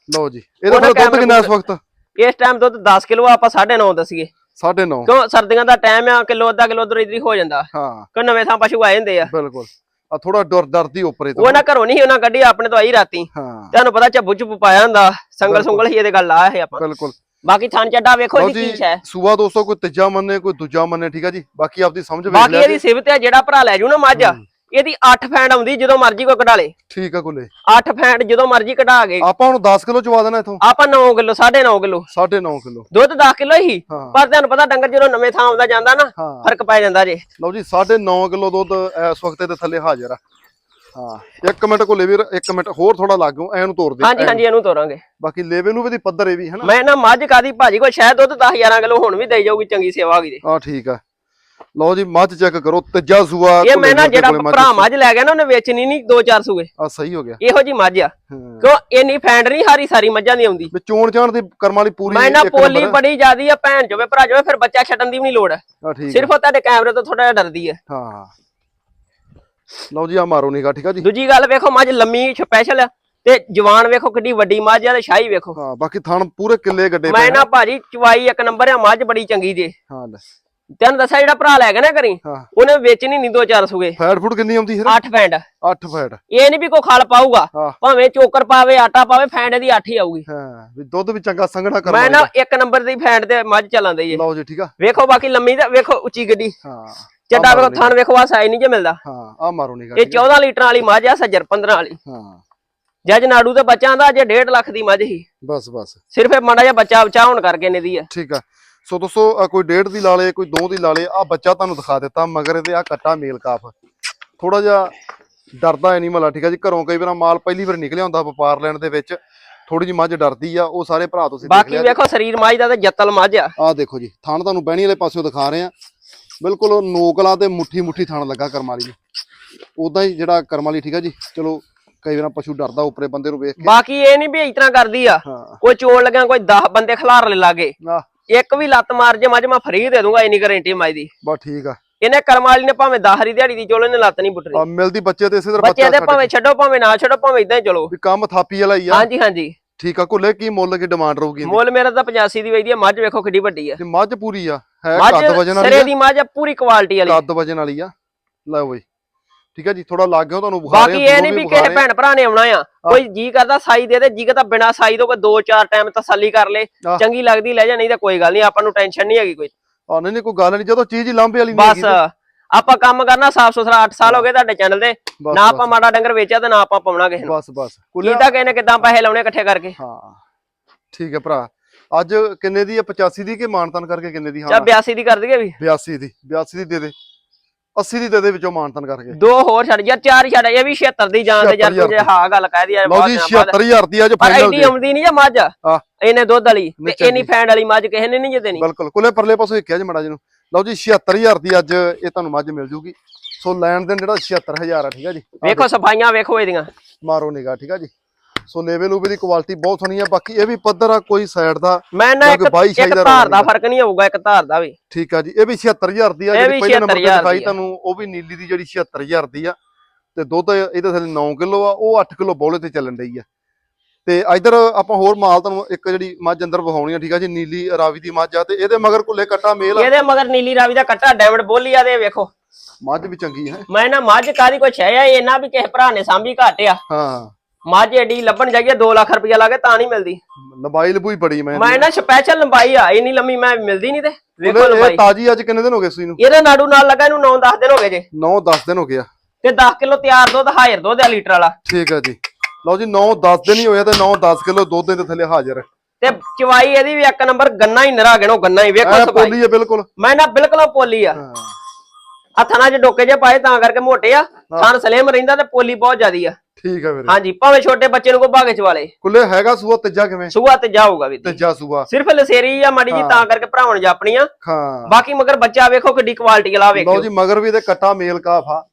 Speaker 1: ਲਓ ਜੀ ਇਹਦਾ ਫਿਰ ਦੁੱਧ ਕਿੰਨਾ ਇਸ ਵਕਤ?
Speaker 2: ਇਸ ਟਾਈਮ ਦੁੱਧ 10 ਕਿਲੋ ਆਪਾਂ 9.5 ਦਸੀਏ।
Speaker 1: 9.5
Speaker 2: ਕਿਉਂ ਸਰਦੀਆਂ ਦਾ ਟਾਈਮ ਆ ਕਿਲੋ ਅੱਧਾ ਕਿਲੋ ਉਧਰ ਇਧਰ ਹੀ ਹੋ ਜਾਂਦਾ।
Speaker 1: ਹਾਂ।
Speaker 2: ਕਿਉਂ ਨਵੇਂ ਥਾਂ ਪਸ਼ੂ ਆਏ ਹੁੰਦੇ ਆ।
Speaker 1: ਬਿਲਕੁਲ। ਆ ਥੋੜਾ ਡਰ ਡਰਦੀ ਉੱਪਰੇ ਤੋਂ।
Speaker 2: ਉਹ ਨਾ ਘਰੋਂ ਨਹੀਂ ਉਹਨਾਂ ਕੱਢੀ ਆਪਣੇ ਤੋਂ ਆਈ ਰਾਤੀ।
Speaker 1: ਹਾਂ।
Speaker 2: ਤੁਹਾਨੂੰ ਪਤਾ ਝੱਬੂ ਝੁੱਬੂ ਪਾਇਆ ਹੁੰਦਾ ਸੰਗਲ ਸੁੰਗਲ ਹੀ ਇਹਦੇ ਗੱਲ ਆ ਇਹ ਆਪਾਂ।
Speaker 1: ਬਿਲਕੁਲ।
Speaker 2: ਬਾਕੀ ਥਣ ਚੱਡਾ ਵੇਖੋ ਜੀ ਕੀ ਹੈ।
Speaker 1: ਸੂਆ ਦੋਸਤੋ ਕੋਈ ਤੀਜਾ ਮੰਨੇ ਕੋਈ ਦੂਜਾ ਮੰਨੇ ਠੀਕ ਆ ਜੀ? ਬਾਕੀ ਆਪਦੀ ਸਮਝ ਵੇਖ
Speaker 2: ਬਾਕੀ
Speaker 1: ਲਿਆ
Speaker 2: ਇਹਦੀ। ਸਿਫਤ ਹੈ ਜਿਹੜਾ ਭਰਾ ਲੈ ਜੂ ਨਾ ਮੱਝ
Speaker 1: ਹੂੰ।
Speaker 2: ਇਹਦੀ 8 ਫੈਂਡ ਆਉਂਦੀ ਜਦੋਂ ਮਰਜ਼ੀ ਕੋਈ ਕਢਾ ਲੇ।
Speaker 1: ਠੀਕ ਆ ਕੁੱਲੇ।
Speaker 2: 8 ਫੈਂਡ ਜਦੋਂ ਮਰਜ਼ੀ ਕਢਾ ਕੇ।
Speaker 1: ਆਪਾਂ ਹੁਣ 10 ਕਿਲੋ ਚਵਾ ਦੇਣਾ ਇਥੋਂ।
Speaker 2: ਆਪਾਂ 9 ਕਿਲੋ 9.5 ਕਿਲੋ।
Speaker 1: 9.5 ਕਿਲੋ।
Speaker 2: ਦੁੱਧ 10 ਕਿਲੋ ਹੀ।
Speaker 1: ਹਾਂ।
Speaker 2: ਪਰ ਤੁਹਾਨੂੰ ਪਤਾ ਡੰਗਰ ਜਦੋਂ ਨਵੇਂ ਥਾਂ ਆਉਂਦਾ ਜਾਂਦਾ ਨਾ
Speaker 1: ਹਾਂ।
Speaker 2: ਫ਼ਰਕ ਪੈ ਜਾਂਦਾ ਜੇ।
Speaker 1: ਲਓ ਜੀ 9.5 ਕਿਲੋ ਦੁੱਧ ਇਸ ਵਕਤ ਦੇ ਥੱਲੇ ਹਾਜ਼ਰ ਆ। ਹਾਂ ਇੱਕ ਮਿੰਟ ਕੋਲੇ ਵੀਰ ਇੱਕ ਮਿੰਟ ਹੋਰ ਥੋੜਾ ਲੱਗੋ ਐ ਨੂੰ ਤੋੜ ਦੇ
Speaker 2: ਹਾਂਜੀ ਹਾਂਜੀ ਇਹਨੂੰ ਤੋਰਾਂਗੇ।
Speaker 1: ਬਾਕੀ ਲੇਵੇ ਨੂੰ ਵੀ ਦੀ ਪੱਧਰ ਇਹ ਵੀ ਹੈ ਨਾ।
Speaker 2: ਮੈਂ ਨਾ ਮੱਝ ਕਾਦੀ ਭਾਜੀ ਕੋਈ ਸ਼ਾਇਦ ਦੁੱਧ 10 11 ਕਿਲੋ ਹੁਣ ਵੀ ਦੇਈ ਜਾਊਗੀ ਚੰਗੀ ਸੇਵਾ ਕੀ ਦੇ
Speaker 1: ਆ ਠੀਕ ਆ। ਲਓ ਜੀ ਮੱਝ ਚੈੱਕ ਕਰੋ ਤੀਜਾ ਸੂਆ
Speaker 2: ਇਹ ਮੈਂ ਨਾ ਜਿਹੜਾ ਭਰਾ ਮੱਝ ਲੈ ਗਿਆ ਨਾ ਉਹਨੇ ਵੇਚਣੀ ਨਹੀਂ 2-4 ਸੂਏ।
Speaker 1: ਆ ਸਹੀ ਹੋ ਗਿਆ।
Speaker 2: ਇਹੋ ਜੀ ਮੱਝ ਆ। ਕਿਉਂ ਇੰਨੀ ਫੈਂਡ ਨਹੀਂ ਹਾਰੀ ਸਾਰੀ ਮੱਝਾਂ ਦੀ ਆਉਂਦੀ।
Speaker 1: ਵੀ ਚੋਣ ਚਾਣ ਦੀ ਕਰਮਾਂ ਵਾਲੀ ਪੂਰੀ
Speaker 2: ਮੈਂ ਨਾ ਪੋਲੀ ਬੜੀ ਜ਼ਿਆਦੀ ਆ ਭੈਣ ਜੋਵੇ ਭਰਾ ਜੋਵੇ ਫਿਰ ਬੱਚਾ ਛੱਡਣ ਦੀ ਵੀ ਨਹੀਂ ਲੋੜ।
Speaker 1: ਆ ਠੀਕ
Speaker 2: ਸਿਰਫ ਤੁਹਾਡੇ ਕੈਮਰੇ ਤੋਂ ਥੋੜਾ ਜਿਹਾ ਡਰਦੀ ਆ।
Speaker 1: ਹਾਂ। ਲਓ ਜੀ ਆ ਮਾਰੋ ਨਿਗਾ ਠੀਕ ਆ ਜੀ?
Speaker 2: ਦੂਜੀ ਗੱਲ ਵੇਖੋ ਮੱਝ ਲੰਮੀ ਸਪੈਸ਼ਲ ਤੇ ਜਵਾਨ ਵੇਖੋ ਕਿੱਡੀ ਵੱਡੀ ਮੱਝ ਆ ਤੇ ਸ਼ਾਹੀ ਵੇਖੋ।
Speaker 1: ਹਾਂ ਬਾਕੀ ਥਣ ਪੂਰੇ ਕਿੱਲੇ ਗੱਡੇ
Speaker 2: ਮੈਂ ਨਾ ਭਾਜੀ ਚਵਾਈ ਇੱਕ ਨੰਬਰ ਆ ਮੱਝ ਬੜੀ ਚੰਗੀ ਜੇ।
Speaker 1: ਹਾਂ ਲੈ।
Speaker 2: ਤੈਨੂੰ ਦੱਸਿਆ ਜਿਹੜਾ ਭਰਾ ਲੈ ਗਿਆ ਨਾ ਕਰੀ
Speaker 1: ਹਾਂ।
Speaker 2: ਉਹਨੇ ਵੇਚਣੀ ਨਹੀਂ 2-4 ਸੂਏ।
Speaker 1: ਫੈਟ ਫੂਡ ਕਿੰਨੀ ਆਉਂਦੀ ਫਿਰ?
Speaker 2: 8 ਫੈਂਡ
Speaker 1: 8 ਫੈਟ
Speaker 2: ਇਹ ਨਹੀਂ ਵੀ ਕੋਈ ਖਲ ਪਾਊਗਾ
Speaker 1: ਹਾਂ।
Speaker 2: ਭਾਵੇਂ ਚੋਕਰ ਪਾਵੇ ਆਟਾ ਪਾਵੇ ਫੈਂਡ ਦੀ 8 ਹੀ ਆਊਗੀ।
Speaker 1: ਹਾਂ ਵੀ ਦੁੱਧ ਵੀ ਚੰਗਾ ਸੰਘਣਾ ਕਰਨਾ
Speaker 2: ਮੈਂ ਨਾ ਇੱਕ ਨੰਬਰ ਦੀ ਫੈਂਡ ਤੇ ਮੱਝ ਚੱਲਾਂਦੀ ਏ
Speaker 1: ਲਓ ਜੀ ਠੀਕ ਆ।
Speaker 2: ਵੇਖੋ ਬਾਕੀ ਲੰਮੀ ਤੇ ਵੇਖੋ ਉੱਚੀ ਗੱਡੀ।
Speaker 1: ਹਾਂ
Speaker 2: ਚੱਡਾ ਵੇਖੋ ਥਣ ਵੇਖੋ ਆ ਸਾਈ ਨਹੀਂ ਜੇ ਮਿਲਦਾ।
Speaker 1: ਹਾਂ ਆ ਮਾਰੋ ਨਿਗਾ
Speaker 2: ਇਹ 14 ਲੀਟਰਾਂ ਵਾਲੀ ਮੱਝ ਆ ਸੱਜਰ 15 ਵਾਲੀ।
Speaker 1: ਹਾਂ।
Speaker 2: ਜੱਜ ਨਾੜੂ ਦੇ ਬੱਚਿਆਂ ਦਾ ਜੇ 1.5 ਲੱਖ ਦੀ ਮੱਝ ਹੀ
Speaker 1: ਬਸ ਬਸ।
Speaker 2: ਸਿਰਫ ਇਹ ਮਾੜਾ ਜਿਹਾ ਬੱਚਾ ਬਚਾ ਹੋਣ ਕਰਕੇ ਨੇ ਦੀ ਆ।
Speaker 1: ਠੀਕ ਆ। ਸੋ ਦੋਸਤੋ ਆਹ ਕੋਈ ਡੇਢ ਦੀ ਲਾ ਲੇ ਕੋਈ ਦੋ ਦੀ ਲਾ ਲੇ ਆ ਬੱਚਾ ਤੁਹਾਨੂੰ ਦਿਖਾ ਦਿੱਤਾ ਮਗਰ ਇਹਦੇ ਆ ਕੱਟਾ ਮੇਲ ਕਾਫ। ਥੋੜਾ ਜਿਹਾ ਡਰਦਾ ਐਨੀਮਲ ਆ ਠੀਕ ਆ ਜੀ? ਘਰੋਂ ਕਈ ਵਾਰ ਮਾਲ ਪਹਿਲੀ ਵਾਰ ਨਿਕਲਿਆ ਹੁੰਦਾ ਵਪਾਰ ਲੈਣ ਦੇ ਵਿੱਚ ਥੋੜੀ ਜਿਹੀ ਮੱਝ ਡਰਦੀ ਆ ਉਹ ਸਾਰੇ ਭਰਾ ਤੁਸੀਂ ਦੇਖ
Speaker 2: ਬਾਕੀ
Speaker 1: ਲਿਆ
Speaker 2: ਵੇਖੋ ਸਰੀਰ ਮੱਝ ਦਾ ਤੇ ਜੱਤਲ ਮੱਝ ਆ।
Speaker 1: ਆ ਦੇਖੋ ਜੀ ਥਣ ਤੁਹਾਨੂੰ ਬਹਿਣੀ ਵਾਲੇ ਪਾਸਿਓਂ ਦਿਖਾ ਰਹੇ ਆ। ਬਿਲਕੁਲ ਉਹ ਨੋਕਲਾ ਤੇ ਮੁੱਠੀ ਮੁੱਠੀ ਥਣ ਲੱਗਾ ਕਰਮਾਲੀ ਨੂੰ ਉਦਾਂ ਹੀ ਜਿਹੜਾ ਕਰਮਾਲੀ ਠੀਕ ਆ ਜੀ? ਚਲੋ ਕਈ ਵਾਰ ਪਸ਼ੂ ਡਰਦਾ ਉੱਪਰੇ ਬੰਦੇ ਨੂੰ ਵੇਖ ਕੇ।
Speaker 2: ਬਾਕੀ ਇਹ ਨਹੀਂ ਵੀ ਇਸ ਤਰ੍ਹਾਂ ਕਰਦੀ ਆ।
Speaker 1: ਹਾਂ।
Speaker 2: ਕੋਈ ਚੋਣ ਲੱਗਿਆ ਕੋਈ 10 ਬੰਦੇ ਖਿਲਾਰ ਲੈ ਲਾਗੇ।
Speaker 1: ਆ
Speaker 2: ਇੱਕ ਵੀ ਲੱਤ ਮਾਰ ਜੇ ਮੱਝ ਮੈਂ ਫਰੀ ਦੇ ਦੂੰਗਾ ਇੰਨੀ ਗਾਰੰਟੀ ਮੱਝ ਦੀ।
Speaker 1: ਬਸ ਠੀਕ ਆ।
Speaker 2: ਇਹਨੇ ਕਰਮ ਵਾਲੀ ਨੇ ਭਾਵੇਂ 10 ਹਰੀ ਦਿਹਾੜੀ ਦੀ ਚੋਲੇ ਨੇ ਲੱਤ ਨਹੀਂ
Speaker 1: ਆ ਮਿਲਦੀ ਬੱਚੇ ਤੇ ਇਸੇ ਤਰ੍ਹਾਂ
Speaker 2: ਬੱਚੇ ਦੇ ਭਾਵੇਂ ਛੱਡੋ ਭਾਵੇਂ ਨਾ ਛੱਡੋ ਭਾਵੇਂ ਇਦਾਂ ਹੀ ਚਲੋ।
Speaker 1: ਵੀ ਕੰਮ ਥਾਪੀ ਵਾਲਾ ਹੀ ਆ।
Speaker 2: ਹਾਂਜੀ ਹਾਂਜੀ।
Speaker 1: ਠੀਕ ਆ ਕੁੱਲੇ ਕੀ ਮੁੱਲ ਕੀ ਡਿਮਾਂਡ ਰਹੂਗੀ?
Speaker 2: ਮੁੱਲ ਮੇਰਾ ਤਾਂ 85 ਦੀ ਵੇਚਦੀ ਆ ਮੱਝ ਵੇਖੋ ਕਿੱਡੀ ਵੱਡੀ ਆ।
Speaker 1: ਤੇ ਮੱਝ ਪੂਰੀ ਆ ਹੈ ਕੱਦ ਵਜਨ ਵਾਲੀ
Speaker 2: ਸਿਰੇ ਦੀ ਮੱਝ ਆ ਪੂਰੀ ਕੁਆਲਿਟੀ ਵਾਲੀ।
Speaker 1: ਕੱਦ ਵਜਨ ਵਾਲੀ ਆ। ਲੈ ਓਏ। ਠੀਕ ਆ ਜੀ ਥੋੜਾ ਲੱਗ ਗਿਆ ਤੁਹਾਨੂੰ ਬੁਖਾਰ
Speaker 2: ਬਾਕੀ ਇਹ ਨਹੀਂ ਵੀ ਕਿਸੇ ਭੈਣ ਭਰਾ ਨੇ ਆਉਣਾ ਆ। ਕੋਈ ਜੀ ਕਰਦਾ ਸਾਈ ਦੇ ਦੇ ਜੀ ਕਰਦਾ ਬਿਨਾ ਸਾਈ ਤੋਂ ਕੋਈ ਦੋ ਚਾਰ ਟਾਈਮ ਤਸੱਲੀ ਕਰ ਲੇ। ਚੰਗੀ ਲੱਗਦੀ ਲੈ ਜਾ ਨਹੀਂ ਤਾਂ ਕੋਈ ਗੱਲ ਨਹੀਂ ਆਪਾਂ ਨੂੰ ਟੈਨਸ਼ਨ ਨਹੀਂ ਹੈਗੀ ਕੋਈ।
Speaker 1: ਆ ਨਹੀਂ ਨਹੀਂ ਕੋਈ ਗੱਲ ਨਹੀਂ ਜਦੋਂ ਚੀਜ਼ ਹੀ ਲਾਂਭੇ ਵਾਲੀ ਨਹੀਂ
Speaker 2: ਬਸ ਆਪਾਂ ਕੰਮ ਕਰਨਾ ਸਾਫ਼ ਸੁਥਰਾ 8 ਸਾਲ ਹੋ ਗਏ ਤੁਹਾਡੇ ਚੈਨਲ ਤੇ ਨਾ ਆਪਾਂ ਮਾੜਾ ਡੰਗਰ ਵੇਚਿਆ ਤੇ ਨਾ ਆਪਾਂ ਪਾਉਣਾ ਕਿਸੇ ਨੂੰ।
Speaker 1: ਬਸ ਬਸ। ਕੁੱਲੇ
Speaker 2: ਕੀ ਤਾਂ ਕਿਸੇ ਨੇ ਕਿਦਾਂ ਪੈਸੇ ਲਾਉਣੇ ਇਕੱਠੇ ਕਰਕੇ।
Speaker 1: ਹਾਂ ਠੀਕ ਹੈ ਭਰਾ। ਅੱਜ ਕਿੰਨੇ ਦੀ ਹੈ? 85 ਦੀ ਕਿ ਮਾਨਤਨ ਕਰਕੇ ਕਿੰਨੇ ਦੀ?
Speaker 2: ਚਾ 82 ਦੀ ਕਰ ਦਈਏ ਵੀ।
Speaker 1: 82 ਦੀ 82 ਦੀ ਦੇ ਦੇ। 80 ਦੀ ਦੇ ਦੇ ਵਿੱਚੋਂ ਮਾਨਤਨ ਕਰਕੇ।
Speaker 2: ਦੋ ਹੋਰ ਛੱਡ ਯਾਰ ਚਾਰ ਹੀ ਛੱਡ ਇਹ ਵੀ 76 ਦੀ ਜਾਣ ਦੇ ਯਾਰ ਤੂੰ ਜੇ ਹਾਂ ਗੱਲ ਕਹਿ ਦੀ ਯਾਰ
Speaker 1: ਲਓ ਜੀ
Speaker 2: ਦਿਨਾਂ ਬਾਅਦ।
Speaker 1: 76000 ਦੀ ਅੱਜ ਫਾਈਨਲ
Speaker 2: ਐਡੀ ਆਉਂਦੀ ਨਹੀਂ ਜਾਂ ਮੱਝ
Speaker 1: ਹਾਂ।
Speaker 2: ਇਹਨੇ ਦੁੱਧ ਵਾਲੀ ਤੇ ਇੰਨੀ। ਫੈਂਡ ਵਾਲੀ ਮੱਝ ਕਿਸੇ ਨੇ ਨਹੀਂ ਜੇ ਦੇਣੀ।
Speaker 1: ਬਿਲਕੁਲ ਕੁਲੇ ਪਰਲੇ ਪਾਸੋਂ ਇੱਕਿਆ ਜੀ ਮੜਾ ਜੀ ਨੂੰ। ਲਓ ਜੀ 76000 ਦੀ ਅੱਜ ਇਹ ਤੁਹਾਨੂੰ ਮੱਝ ਮਿਲ ਜੂਗੀ। ਸੋ ਲੈਣ ਦੇਣ ਜਿਹੜਾ 76000 ਆ ਠੀਕ ਆ ਜੀ।
Speaker 2: ਵੇਖੋ ਸਫਾਈਆਂ ਵੇਖੋ ਇਹਦੀਆਂ।
Speaker 1: ਮਾਰੋ ਨਿਗਾ ਠੀਕ ਆ ਜੀ। ਸੋ ਲੇਵਲ ਲੂਵੇ ਦੀ ਕੁਆਲਿਟੀ ਬਹੁਤ ਸੋਹਣੀ ਆ ਬਾਕੀ ਇਹ ਵੀ ਪੱਧਰ ਆ ਕੋਈ ਸਾਈਡ ਦਾ
Speaker 2: ਮੈਂ ਨਾ ਇੱਕ ਇੱਕ ਧਾਰ ਦਾ ਫ਼ਰਕ ਨਹੀਂ ਹੋਊਗਾ ਇੱਕ ਧਾਰ ਦਾ ਵੀ।
Speaker 1: ਠੀਕ ਆ ਜੀ ਇਹ ਵੀ 76000 ਦੀ ਆ ਜਿਹੜੀ ਪਹਿਲੇ ਨੰਬਰ ਤੇ
Speaker 2: 76,000
Speaker 1: ਦਿਖਾਈ। ਤੁਹਾਨੂੰ ਉਹ ਵੀ ਨੀਲੀ ਦੀ ਜਿਹੜੀ 76000 ਦੀ ਆ। ਤੇ ਦੁੱਧ ਇਹਦੇ ਥੱਲੇ 9 ਕਿਲੋ ਆ ਉਹ 8 ਕਿਲੋ ਬੋਲੇ ਤੇ ਚੱਲਣ ਡਈ ਆ। ਤੇ ਇਧਰ ਆਪਾਂ ਹੋਰ ਮਾਲ ਤੁਹਾਨੂੰ ਇੱਕ ਜਿਹੜੀ ਮੱਝ ਅੰਦਰ ਵਿਖਾਉਣੀ ਆ ਠੀਕ ਆ ਜੀ ਨੀਲੀ ਰਾਵੀ ਦੀ ਮੱਝ ਆ ਤੇ ਇਹਦੇ ਮਗਰ ਕੁੱਲੇ ਕੱਟਾ ਮੇਲ ਆ।
Speaker 2: ਇਹਦੇ ਮਗਰ ਨੀਲੀ ਰਾਵੀ ਦਾ ਕੱਟਾ ਡਾਇਮੰਡ ਬੋਲੀ ਆ ਦੇ ਵੇਖੋ।
Speaker 1: ਮੱਝ ਵੀ ਚੰਗੀ ਹੈ।
Speaker 2: ਮੈਂ ਨਾ ਮੱਝ ਕਾਦੀ ਕੁਛ ਹੈ ਇਹ ਨਾ ਵੀ ਕਿਸੇ ਭਰਾ ਨੇ ਸਾਂਭੀ ਘੱਟ ਆ
Speaker 1: ਹਾਂ।
Speaker 2: ਮੱਝ ਏਡੀ ਲੱਭਣ ਜਾਈਏ 2 ਲੱਖ ਰੁਪਇਆ ਲਾ ਕੇ ਤਾਂ ਨਹੀਂ ਮਿਲਦੀ।
Speaker 1: ਲੰਬਾਈ ਲਬੂਈ ਬੜੀ ਮੈਂ
Speaker 2: ਮੈਂ ਨਾ ਸਪੈਸ਼ਲ ਲੰਬਾਈ ਆ ਇੰਨੀ ਲੰਮੀ ਮੈਂ ਮਿਲਦੀ ਨਹੀਂ ਤੇ। ਵੇਖੋ
Speaker 1: ਇਹ
Speaker 2: ਲੰਬਾਈ।
Speaker 1: ਤਾਜੀ ਅੱਜ ਕਿੰਨੇ ਦਿਨ ਹੋ ਗਏ ਸੂਈ ਨੂੰ?
Speaker 2: ਇਹਦੇ ਨਾੜੂ ਨਾਲ ਲੱਗਾ ਇਹਨੂੰ 9-10 ਦਿਨ ਹੋ ਗਏ ਜੇ।
Speaker 1: 9-10 ਦਿਨ ਹੋ ਗਏ ਆ।
Speaker 2: ਤੇ 10 ਕਿਲੋ ਤਿਆਰ ਦੁੱਧ ਹਾਜ਼ਰ ਦੁੱਧ ਆ ਲੀਟਰ ਵਾਲਾ।
Speaker 1: ਠੀਕ ਆ ਜੀ। ਲਓ ਜੀ 9-10 ਦਿਨ ਹੀ ਹੋਇਆ ਤੇ 9-10 ਕਿਲੋ ਦੁੱਧ ਦੇ ਥੱਲੇ ਹਾਜ਼ਰ।
Speaker 2: ਤੇ ਚਵਾਈ ਇਹਦੀ ਵੀ ਇੱਕ ਨੰਬਰ ਗੰਨਾ ਹੀ ਨਰਾ ਗਿਣੋ ਗੰਨਾ ਹੀ ਵੇਖੋ
Speaker 1: ਐ
Speaker 2: ਸਫ਼ਾਈ।
Speaker 1: ਪੋਲੀ ਹੈ ਬਿਲਕੁਲ।
Speaker 2: ਮੈਂ ਨਾ ਬਿਲਕੁਲ ਪੋਲੀ ਆ।
Speaker 1: ਹਾਂ
Speaker 2: ਆ ਥਣਾ 'ਚ ਡੋਕੇ ਜੇ ਪਾਏ ਤਾਂ ਕਰਕੇ ਮੋਟੇ ਆ ਥਣ ਸਲੇਮ ਰਹਿੰਦਾ ਤੇ ਪੋਲੀ ਬਹੁਤ ਜ਼ਿਆਦੀ ਆ।
Speaker 1: ਠੀਕ ਆ ਵੀਰੇ।
Speaker 2: ਹਾਂਜੀ ਭਾਵੇਂ ਛੋਟੇ ਬੱਚੇ ਨੂੰ ਕੋ ਭਾਗੇ ਚਵਾਲੇ
Speaker 1: ਕੁੱਲੇ ਹੈਗਾ ਸੂਆ ਤੀਜਾ ਕਿਵੇਂ?
Speaker 2: ਸੂਆ ਤੇ ਜਾਊਗਾ ਵੀ।
Speaker 1: ਤੀਜਾ ਸੂਆ।
Speaker 2: ਸਿਰਫ ਲਸੇਰੀ ਆ ਮਾੜੀ ਜੀ ਤਾਂ ਕਰਕੇ ਭਰਾਵਣ ਜਾਪਣੀਆਂ
Speaker 1: ਹਾਂ।
Speaker 2: ਬਾਕੀ ਮਗਰ ਬੱਚਾ ਵੇਖੋ ਕਿੱਡੀ ਕੁਆਲਿਟੀ ਵਾਲਾ
Speaker 1: ਲਓ
Speaker 2: ਵੇਖੋ
Speaker 1: ਜੀ ਮਗਰ ਵੀ ਇਹਦੇ ਕੱਟਾ ਮੇਲ ਕਾਫ ਆ।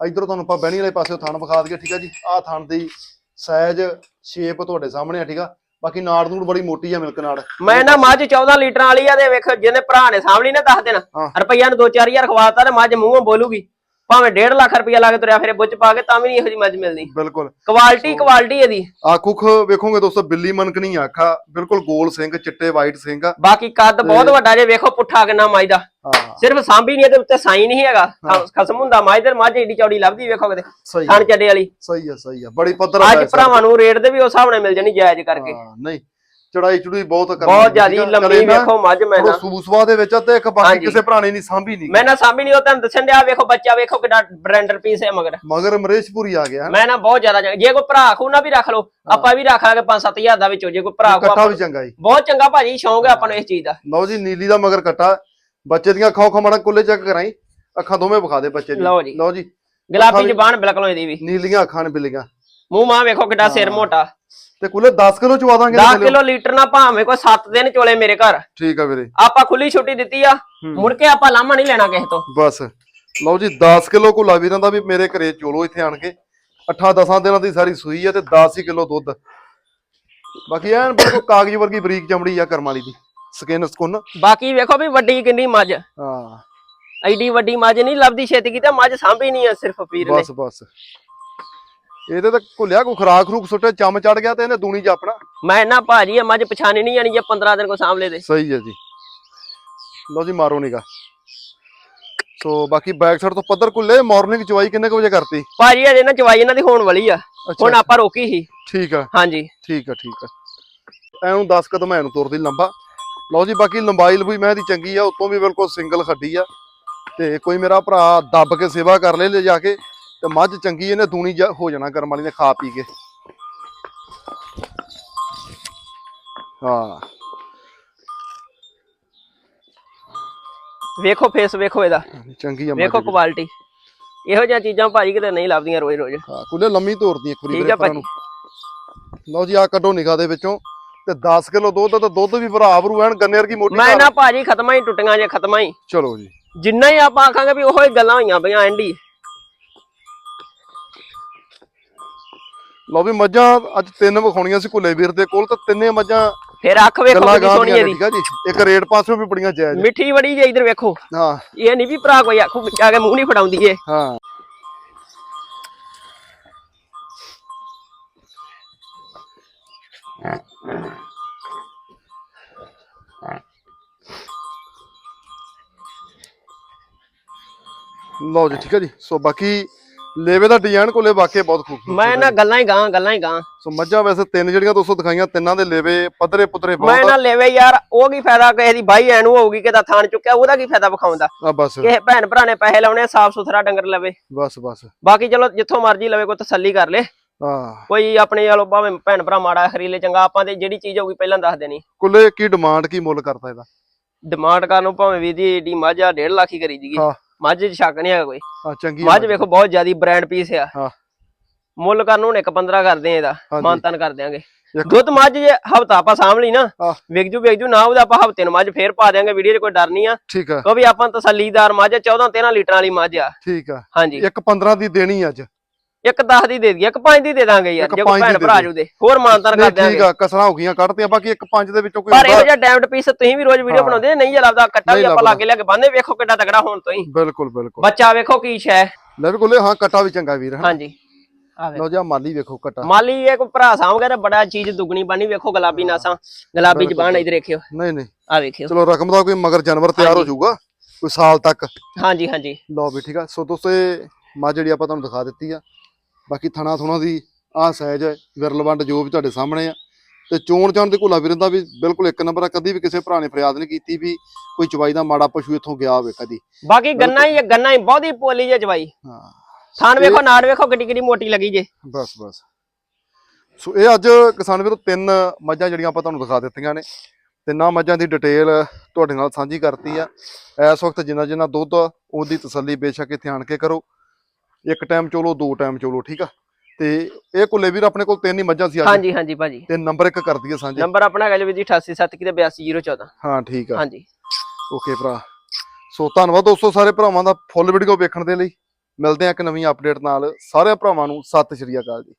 Speaker 1: ਇਧਰੋਂ ਤੁਹਾਨੂੰ ਆਪਾਂ ਬਹਿਣੀ ਵਾਲੇ ਪਾਸੇ ਥਣ ਵਿਖਾ ਦਈਏ ਠੀਕ ਆ ਜੀ। ਆਹ ਥਣ ਦੀ ਸਾਈਜ਼ ਸ਼ੇਪ ਤੁਹਾਡੇ ਸਾਹਮਣੇ ਆ ਠੀਕ ਆ। ਬਾਕੀ ਨਾੜ ਨੂੜ ਬੜੀ ਮੋਟੀ ਆ ਮਿਲਕ ਨਾੜ।
Speaker 2: ਮੈਂ ਨਾ ਮੱਝ 14 ਲੀਟਰਾਂ ਵਾਲੀ ਆ ਤੇ ਵੇਖੋ ਜਿਹਨੇ ਭਰਾ ਨੇ ਸਾਹਮਣੇ ਨਾ ਦੱਸ ਦੇਣਾ
Speaker 1: ਹਾਂ।
Speaker 2: ਰੁਪਈਆ ਨੂੰ 2-4000 ਖਵਾਤਾ ਤੇ ਮੱਝ ਮੂੰਹੋਂ ਬੋਲੂਗੀ। ਭਾਵੇਂ 1.5 ਲੱਖ ਰੁਪਈਆ ਲਾ ਕੇ ਤੁਰਿਆ ਫਿਰੇ ਬੁੱਚ ਪਾ ਕੇ ਤਾਂ ਵੀ ਨਹੀਂ ਇਹੋ ਜਿਹੀ ਮੱਝ ਮਿਲਦੀ।
Speaker 1: ਬਿਲਕੁਲ।
Speaker 2: ਕੁਆਲਿਟੀ ਕੁਆਲਿਟੀ ਇਹਦੀ।
Speaker 1: ਆਖੁਖ ਵੇਖੋਗੇ ਦੋਸਤੋ ਬਿੱਲੀ ਮਨਕਣੀ ਆਖਾ ਬਿਲਕੁਲ ਗੋਲ ਸਿੰਘ ਚਿੱਟੇ ਵਾਈਟ ਸਿੰਘ। ਆ
Speaker 2: ਬਾਕੀ ਕੱਦ ਬਹੁਤ ਵੱਡਾ ਜੇ ਵੇਖੋ ਪੁੱਠਾ ਕਿੰਨਾ ਮੱਝ ਦਾ। ਸਿਰਫ ਸਾਂਭੀ ਨਹੀਂ ਇਹਦੇ ਉੱਤੇ ਸਾਈ ਨਹੀਂ ਹੈਗਾ। ਖਸਮ ਹੁੰਦਾ ਮੱਝ ਦੇ ਮੱਝ ਏਡੀ ਚੌੜੀ ਲੱਭਦੀ ਵੇਖੋ ਕਿਤੇ। ਥਣ ਚੱਡੇ ਵਾਲੀ।
Speaker 1: ਸਹੀ ਆ ਸਹੀ ਆ ਬੜੀ ਪੱਧਰ
Speaker 2: ਅੱਜ। ਭਰਾਵਾਂ ਨੂੰ ਰੇਟ ਦੇ ਵੀ ਉਸ ਹਿਸਾਬ ਨਾਲ ਮਿਲ ਜਾਣੀ ਜਾਇਜ਼ ਕਰਕੇ।
Speaker 1: ਹਾਂ ਨਹੀਂ। ਚੜਾਈ ਚੜੂਈ ਬਹੁਤ ਕਰਨੀ
Speaker 2: ਬਹੁਤ ਜ਼ਿਆਦੀ ਲੰਮੀ ਵੇਖੋ ਮੱਝ ਮੈਂ ਨਾ
Speaker 1: ਸੂਸਵਾ ਦੇ ਵਿੱਚ ਤੇ ਇੱਕ ਬਾਕੀ। ਕਿਸੇ ਪੁਰਾਣੇ ਨਹੀਂ ਸਾਂਭੀ ਨਹੀਂ।
Speaker 2: ਮੈਂ ਨਾ ਸਾਂਭੀ ਨਹੀਂ ਉਹ ਤੁਹਾਨੂੰ ਦੱਸਣ ਡਿਆ ਵੇਖੋ ਬੱਚਾ ਵੇਖੋ ਕਿੱਡਾ ਬ੍ਰੈਂਡਰ ਪੀਸ ਹੈ ਮਗਰ।
Speaker 1: ਮਗਰ ਅਮਰੇਸ਼ਪੁਰੀ ਆ ਗਿਆ।
Speaker 2: ਮੈਂ ਨਾ ਬਹੁਤ ਜ਼ਿਆਦਾ ਜੇ ਕੋਈ ਭਰਾ ਖੂ ਨਾ ਵੀ ਰੱਖ ਲਓ ਆਪਾਂ ਵੀ ਰੱਖ ਲਾਂਗੇ 5-7000 ਦਾ ਵਿੱਚੋਂ। ਜੇ ਕੋਈ ਭਰਾ ਖੂ
Speaker 1: ਵੀ ਚੰਗਾ ਜੀ
Speaker 2: ਬਹੁਤ ਚੰਗਾ ਭਾਜੀ ਸ਼ੌਂਕ ਹੈ ਆਪਾਂ ਨੂੰ ਇਸ ਚੀਜ਼ ਦਾ।
Speaker 1: ਲਓ ਜੀ ਨੀਲੀ ਦਾ ਮਗਰ ਕੱਟਾ। ਬੱਚੇ ਦੀਆਂ ਅੱਖਾਂ ਖਮੜਾ ਕੁੱਲੇ ਚੈੱਕ ਕਰਾਈ। ਅੱਖਾਂ ਦੋਵੇਂ ਵਿਖਾ ਦੇ ਬੱਚੇ ਦੀ।
Speaker 2: ਲਓ ਜੀ।
Speaker 1: ਲਓ ਜੀ।
Speaker 2: ਗੁਲਾਬੀ ਜ਼ਬਾਨ ਬਿਲਕੁਲ ਇਹਦੀ ਵੀ।
Speaker 1: ਨੀਲੀਆਂ ਅੱਖਾਂ ਨੇ ਬਿੱਲੀਆਂ।
Speaker 2: ਮੂੰਹ ਮਾਂ ਵੇਖੋ ਕਿੱਡਾ ਸਿਰ ਮੋਟਾ।
Speaker 1: ਤੇ ਕੁੱਲੇ 10 ਕਿਲੋ ਚਵਾ ਦਾਂਗੇ
Speaker 2: 10
Speaker 1: ਥੱਲੇ।
Speaker 2: ਕਿਲੋ ਲੀਟਰ ਨਾ ਭਾਵੇਂ ਕੋਈ 7 ਦਿਨ ਚੋਲੇ ਮੇਰੇ ਘਰ।
Speaker 1: ਠੀਕ ਆ ਵੀਰੇ।
Speaker 2: ਆਪਾਂ ਖੁੱਲੀ ਛੁੱਟੀ ਦਿੱਤੀ ਆ। ਮੁੜ ਕੇ ਆਪਾਂ ਲਾਮਾ ਨਹੀਂ ਲੈਣਾ ਕਿਸੇ ਤੋਂ।
Speaker 1: ਬਸ। ਲਓ ਜੀ 10 ਕਿਲੋ ਕੁਲਾ ਵੀਰਾਂ ਦਾ ਵੀ ਮੇਰੇ ਘਰੇ ਚੋਲੋ ਇੱਥੇ ਆਣ ਕੇ। 8-10 ਦਿਨਾਂ ਦੀ ਸਾਰੀ ਸੂਈ ਆ ਤੇ 10 ਹੀ ਕਿਲੋ ਦੁੱਧ। ਬਾਕੀ ਐਨ ਬਿਲਕੁਲ ਕਾਗਜ਼ ਵਰਗੀ ਬਰੀਕ ਚਮੜੀ ਆ ਕਰਮ ਵਾਲੀ ਦੀ। ਸਕਿਨ ਸਕੁਨ।
Speaker 2: ਬਾਕੀ ਵੇਖੋ ਵੀ ਵੱਡੀ ਕਿੰਨੀ ਮੱਝ।
Speaker 1: ਹਾਂ।
Speaker 2: ਐਡੀ ਵੱਡੀ ਮੱਝ ਨਹੀਂ ਲੱਭਦੀ ਛੇਤੀ ਕੀ ਤੇ ਮੱਝ ਸਾਂਭੀ ਨਹੀਂ ਆ ਸਿਰਫ ਪੀਰ ਨੇ।
Speaker 1: ਬਸ ਬਸ। ਇਹਦੇ ਤਾਂ ਘੁੱਲਿਆ ਕੋ ਖਰਾਕ ਖਰੂਕ ਸੁੱਟੇ ਚਮ ਚੜ ਗਿਆ ਤੇ ਇਹਨੇ ਦੂਣੀ ਜਾਪਣਾ
Speaker 2: ਮੈਂ ਨਾ ਭਾਜੀ ਇਹ ਮੱਝ ਪਛਾਣੀ ਨਹੀਂ ਜਾਣੀ ਜੇ 15 ਦਿਨ ਕੋ ਸਾਂਭ ਲੇ ਦੇ
Speaker 1: ਸਹੀ ਹੈ ਜੀ। ਲਓ ਜੀ ਮਾਰੋ ਨਿਗਾ ਸੋ ਬਾਕੀ ਬੈਕ ਸਾਈਡ ਤੋਂ ਪੱਧਰ ਕੁੱਲੇ ਮਾਰਨਿੰਗ ਚਵਾਈ ਕਿੰਨੇ ਕੁ ਵਜੇ ਕਰਤੀ?
Speaker 2: ਭਾਜੀ ਅਜੇ ਨਾ ਚਵਾਈ ਇਹਨਾਂ ਦੀ ਹੋਣ ਵਾਲੀ ਆ।
Speaker 1: ਅੱਛਾ
Speaker 2: ਹੁਣ ਆਪਾਂ ਰੋਕੀ ਸੀ।
Speaker 1: ਠੀਕ ਆ।
Speaker 2: ਹਾਂਜੀ।
Speaker 1: ਠੀਕ ਆ ਠੀਕ ਆ। ਐਨੂੰ 10 ਕਦਮ ਐਨੂੰ ਤੁਰਦੀ ਲੰਬਾ। ਲਓ ਜੀ ਬਾਕੀ ਲੰਬਾਈ ਲੰਬੂਈ ਮੈਂ ਦੀ ਚੰਗੀ ਆ ਉਤੋਂ ਵੀ ਬਿਲਕੁਲ ਸਿੰਗਲ ਖੱਡੀ ਆ। ਤੇ ਕੋਈ ਮੇਰਾ ਭਰਾ ਦੱਬ ਕੇ ਸੇਵਾ ਕਰ ਲੈ ਲੈ ਜਾ ਕੇ ਤੇ ਮੱਝ ਚੰਗੀ ਇਹਨੇ ਦੂਣੀ ਹੋ ਜਾਣਾ ਕਰਮ ਵਾਲੀ ਨੇ ਖਾ ਪੀ ਕੇ। ਹਾਂ।
Speaker 2: ਵੇਖੋ ਫੇਸ ਵੇਖੋ ਇਹਦਾ।
Speaker 1: ਚੰਗੀ ਆ
Speaker 2: ਵੇਖੋ। ਕੁਆਲਿਟੀ ਇਹੋ ਜਿਹੀਆਂ ਚੀਜ਼ਾਂ ਭਾਜੀ ਕਿਤੇ ਨਹੀਂ ਲੱਭਦੀਆਂ ਰੋਜ਼ ਰੋਜ਼
Speaker 1: ਹਾਂ ਕੁੱਲੇ ਲੰਮੀ ਤੋਰਦੀ ਇੱਕ ਵਾਰੀ ਭਰਾ ਨੂੰ। ਲਓ ਜੀ ਆ ਕੱਢੋ ਨਿਗਾਹ ਦੇ ਵਿੱਚੋਂ। ਤੇ 10 ਕਿਲੋ ਦੁੱਧ ਤੇ ਦੁੱਧ ਵੀ ਭਰਾ ਭਰੂ ਐਨ ਗੰਨੇ ਵਰਗੀ ਮੋਟੀ
Speaker 2: ਮੈਂ। ਨਾ ਭਾਜੀ ਖਤਮਾਂ ਹੀ ਟੁੱਟੀਆਂ ਜੇ ਖਤਮਾਂ ਹੀ।
Speaker 1: ਚਲੋ ਜੀ।
Speaker 2: ਜਿੰਨਾ ਹੀ ਆਪਾਂ ਆਖਾਂਗੇ ਵੀ ਉਹੋ ਹੀ ਗੱਲਾਂ ਹੋਈਆਂ ਪਈਆਂ ਐਂਡੀ।
Speaker 1: ਲਓ ਵੀ ਮੱਝਾਂ ਅੱਜ ਤਿੰਨ ਵਿਖਾਉਣੀਆਂ ਸੀ ਕੁੱਲੇ ਵੀਰ ਦੇ ਕੋਲ ਤਾਂ ਤਿੰਨੇ ਮੱਝਾਂ
Speaker 2: ਫਿਰ ਅੱਖ ਵੇਖੋ
Speaker 1: ਗੱਲਾਂ
Speaker 2: ਕਿੰਨੀ ਸੋਹਣੀ ਇਹਦੀ
Speaker 1: ਠੀਕ ਆ ਜੀ? ਇੱਕ ਰੇਟ ਪਾਸੋਂ ਵੀ ਬੜੀਆਂ ਜਾਇਜ਼
Speaker 2: ਮਿੱਠੀ ਬੜੀ ਜੇ ਇਧਰ ਵੇਖੋ।
Speaker 1: ਹਾਂ।
Speaker 2: ਇਹ ਨਹੀਂ ਵੀ ਭਰਾ ਕੋਈ ਆਖੂ ਆ ਕੇ ਮੂੰਹ ਨਹੀਂ ਫੜਾਉਂਦੀ ਏ
Speaker 1: ਹਾਂ। ਲਓ ਜੀ ਠੀਕ ਹੈ ਜੀ। ਸੋ ਬਾਕੀ ਲੇਵੇ ਦਾ ਡਿਜ਼ਾਈਨ ਕੋਲੇ ਵਾਕਿਆ ਬਹੁਤ ਖੂਬਸੂਰਤ
Speaker 2: ਮੈਂ ਨਾ ਗੱਲਾਂ ਹੀ ਗਾਂ ਗੱਲਾਂ ਹੀ ਗਾਂ।
Speaker 1: ਸੋ ਮੱਝਾਂ ਵੈਸੇ ਤਿੰਨ ਜਿਹੜੀਆਂ ਦੋਸਤੋ ਦਿਖਾਈਆਂ ਤਿੰਨਾਂ ਦੇ ਲੇਵੇ ਪੱਧਰੇ ਪੁੱਤਰੇ
Speaker 2: ਮੈਂ
Speaker 1: ਬਹੁਤ
Speaker 2: ਨਾ ਲੈਵੇ ਯਾਰ ਉਹ ਕੀ ਫਾਇਦਾ ਕਿਸੇ ਦੀ ਬਾਈ ਐਨੂੰ ਹੋਊਗੀ ਕਿਦਾ ਥਾਣ ਚੁੱਕਿਆ ਉਹਦਾ ਕੀ ਫਾਇਦਾ ਵਿਖਾਉਂਦਾ
Speaker 1: ਆ ਬਸ।
Speaker 2: ਕਿਸੇ ਭੈਣ ਭਰਾ ਨੇ ਪੈਸੇ ਲਾਉਣੇ ਸਾਫ਼ ਸੁਥਰਾ ਡੰਗਰ ਲਵੇ।
Speaker 1: ਬਸ ਬਸ।
Speaker 2: ਬਾਕੀ ਚਲੋ ਜਿੱਥੋਂ ਮਰਜ਼ੀ ਲਵੇ ਕੋਈ ਤਸੱਲੀ ਕਰ ਲੇ।
Speaker 1: ਹਾਂ
Speaker 2: ਕੋਈ ਆਪਣੇ ਵਾਲੋ ਭਾਵੇਂ ਭੈਣ ਭਰਾ ਮਾੜਾ ਖਰੀਲੇ ਚੰਗਾ ਆਪਾਂ ਤੇ ਜਿਹੜੀ ਚੀਜ਼ ਹੋਊਗੀ ਪਹਿਲਾਂ ਦੱਸ ਦੇਣੀ।
Speaker 1: ਕੁੱਲੇ ਕੀ ਡਿਮਾਂਡ ਕੀ ਮੁੱਲ ਕਰਦਾ ਇਹਦਾ?
Speaker 2: ਡਿਮਾਂਡ ਕਰਨ ਭਾਵੇਂ ਵੀ ਦੀ ਏਡੀ ਮੱਝ ਆ 1.5 ਲੱਖ ਹੀ ਕਰੀ ਜੀਗੀ
Speaker 1: ਹਾਂ।
Speaker 2: ਮੱਝ 'ਚ ਸ਼ੱਕ ਨਹੀਂ ਹੈਗਾ ਕੋਈ।
Speaker 1: ਆ ਚੰਗੀ
Speaker 2: ਮੱਝ ਵੇਖੋ ਬਹੁਤ ਜ਼ਿਆਦੀ ਬ੍ਰਾਂਡ ਪੀਸ ਆ।
Speaker 1: ਹਾਂ।
Speaker 2: ਮੁੱਲ ਕਰਨ ਇੱਕ 15 ਕਰਦੇ ਆ ਇਹਦਾ। ਮਾਨਤਨ ਕਰ ਦਿਆਂਗੇ। ਦੁੱਧ ਮੱਝ ਜੇ ਹਫਤਾ ਆਪਾਂ ਸਾਂਭ ਲਈ ਨਾ
Speaker 1: ਹਾਂ।
Speaker 2: ਵਿਕ ਜੂ ਵਿਕ ਜੂ ਨਾ ਉਹਦਾ ਆਪਾਂ ਹਫ਼ਤੇ ਨੂੰ ਮੱਝ ਫੇਰ ਪਾ ਦਿਆਂਗੇ ਵੀਡੀਓ 'ਚ ਕੋਈ ਡਰ ਨਹੀਂ ਆ।
Speaker 1: ਠੀਕ ਆ।
Speaker 2: ਵੀ ਆਪਾਂ ਤਸੱਲੀਦਾਰ ਮੱਝ 14 13 ਲੀਟਰਾਂ ਵਾਲੀ ਮੱਝ ਆ।
Speaker 1: ਠੀਕ ਆ।
Speaker 2: ਹਾਂਜੀ।
Speaker 1: ਇੱਕ 15 ਦੀ ਦੇਣੀ ਅੱਜ।
Speaker 2: ਇੱਕ 10 ਦੀ ਦੇ ਦਈਏ ਇੱਕ 5 ਦੀ ਦੇ ਦਾਂਗੇ ਯਾਰ ਜੇ ਕੋਈ ਭੈਣ ਭਰਾ। ਜੂ ਦੇ ਹੋਰ ਮਾਨਤਨ ਕਰ
Speaker 1: ਨਹੀਂ, ਠੀਕ
Speaker 2: ਦਿਆਂਗੇ
Speaker 1: ਆ ਕਸਰਾਂ ਹੋ ਗਈਆਂ ਕੱਢਤੀਆਂ ਬਾਕੀ ਇੱਕ ਪੰਜ ਦੇ ਵਿੱਚੋਂ ਕੋਈ
Speaker 2: ਪਰ ਇਹੋ ਜਿਹਾ ਡੈਮਡ ਪੀਸ ਤੁਸੀਂ ਵੀ ਰੋਜ਼ ਵੀਡੀਓ। ਬਣਾਉਂਦੇ ਨਹੀਂ ਲੱਭਦਾ ਕੱਟਾ ਵੀ ਆਪਾਂ। ਲਾਗੇ ਲੈ ਕੇ ਬੰਦੇ ਵੇਖੋ ਕਿੱਡਾ ਤਗੜਾ ਹੋਣ ਤੋਂ ਹੀ
Speaker 1: ਬਿਲਕੁਲ ਬਿਲਕੁਲ।
Speaker 2: ਬੱਚਾ ਵੇਖੋ ਕੀ ਸ਼ੈ।
Speaker 1: ਲੈ ਵੀ ਕੋਲੇ ਹਾਂ ਕਟਾ ਵੀ ਚੰਗਾ ਵੀਰ
Speaker 2: ਹਾਂਜੀ।
Speaker 1: ਲਓ ਜੀ ਮਾਲੀ ਵੇਖੋ ਕਟਾ।
Speaker 2: ਮਾਲੀ ਇਹ ਕੋਈ ਭਰਾ ਤਾਂ ਬੜਾ ਚੀਜ਼ ਦੁੱਗਣੀ ਬਣੀ ਵੇਖੋ ਗੁਲਾਬੀ ਨਾਸਾਂ ਗੁਲਾਬੀ। ਜ਼ਬਾਨ ਇਧਰ ਦੇਖਿਓ
Speaker 1: ਨਹੀਂ ਨਹੀਂ।
Speaker 2: ਆ ਵੇਖਿਓ।
Speaker 1: ਚਲੋ ਰਕਮ ਦਾ ਕੋਈ ਮਗਰ ਜਾਨਵਰ ਤਿਆਰ ਹੋ। ਜਾਊਗਾ ਕੋਈ ਸਾਲ ਤੱਕ।
Speaker 2: ਹਾਂਜੀ ਹਾਂਜੀ।
Speaker 1: ਲਓ ਵੀ ਠੀਕ ਆ। ਸੋ ਦੋਸਤੋ ਇਹ ਮੱਝ ਜਿਹੜੀ ਆਪਾਂ ਤੁਹਾਨੂੰ ਦਿਖਾ ਦਿੱਤੀ ਆ ਬਾਕੀ ਥਣਾ ਥੁਣਾ ਦੀ ਆਹ ਸਾਈਜ਼ ਹੈ ਵਿਰਲਵੰਡ ਜੋ ਵੀ ਤੁਹਾਡੇ ਸਾਹਮਣੇ ਆ। ਤੇ ਚੋਣ ਚਾਣ ਦੇ ਘੋਲਾ ਵੀਰਨ ਦਾ ਵੀ ਬਿਲਕੁਲ ਇੱਕ ਨੰਬਰ ਆ ਕਦੀ ਵੀ ਕਿਸੇ ਭਰਾ ਨੇ ਫਰਿਆਦ ਨਹੀਂ ਕੀਤੀ ਵੀ ਕੋਈ ਚਵਾਈ ਦਾ ਮਾੜਾ ਪਸ਼ੂ ਇੱਥੋਂ ਗਿਆ ਹੋਵੇ ਕਦੀ।
Speaker 2: ਬਾਕੀ ਗੰਨਾ ਹੀ ਗੰਨਾ ਹੀ ਬਹੁਤੀ ਪੋਲੀ ਜੇ ਜਵਾਈ।
Speaker 1: ਹਾਂ।
Speaker 2: ਥਾਨ ਵੇਖੋ ਨਾੜ ਵੇਖੋ ਕਿੱਡੀ ਕਿੱਡੀ ਮੋਟੀ ਲੱਗੀ ਜੇ।
Speaker 1: ਬਸ ਬਸ। ਸੋ ਇਹ ਅੱਜ ਕਿਸਾਨ ਵੀਰੋ ਤਿੰਨ ਮੱਝਾਂ ਜਿਹੜੀਆਂ ਆਪਾਂ ਤੁਹਾਨੂੰ ਦਿਖਾ ਦਿੱਤੀਆਂ ਨੇ। ਤਿੰਨਾਂ ਮੱਝਾਂ ਦੀ ਡਿਟੇਲ ਤੁਹਾਡੇ ਨਾਲ ਸਾਂਝੀ ਕਰਤੀ ਆ। ਇਸ ਵਕਤ ਜਿੰਨਾ ਜਿੰਨਾ ਦੁੱਧ ਆ, ਉਹਦੀ ਤਸੱਲੀ ਬੇਸ਼ੱਕ ਇੱਥੇ ਆਣ ਕੇ ਕਰੋ। ਇੱਕ ਟਾਈਮ ਚੋਲੋ ਦੋ ਟਾਈਮ ਚੋਲੋ ਠੀਕ ਆ? ਤੇ ਇਹ ਕੁੱਲੇ ਵੀਰ ਆਪਣੇ ਕੋਲ ਤਿੰਨ ਹੀ ਮੱਝਾਂ ਸੀ ਅੱਜ।
Speaker 2: ਹਾਂਜੀ ਹਾਂਜੀ ਭਾਜੀ।
Speaker 1: ਤੇ ਨੰਬਰ ਇੱਕ ਕਰ ਦਈਏ ਸਾਂਝੇ।
Speaker 2: ਨੰਬਰ ਆਪਣਾ ਹੈਗਾ ਜੀ ਵੀਰ ਜੀ 887 ਤੇ 82014
Speaker 1: ਹਾਂ ਠੀਕ ਆ।
Speaker 2: ਹਾਂਜੀ।
Speaker 1: ਓਕੇ ਭਰਾ। ਸੋ ਧੰਨਵਾਦ ਦੋਸਤੋ ਸਾਰੇ ਭਰਾਵਾਂ ਦਾ ਫੁੱਲ ਵੀਡੀਓ ਵੇਖਣ ਦੇ ਲਈ। ਮਿਲਦੇ ਆ ਇੱਕ ਨਵੀਂ ਅਪਡੇਟ ਨਾਲ। ਸਾਰੇ ਭਰਾਵਾਂ ਨੂੰ ਸਤਿ ਸ਼੍ਰੀ ਅਕਾਲ ਜੀ।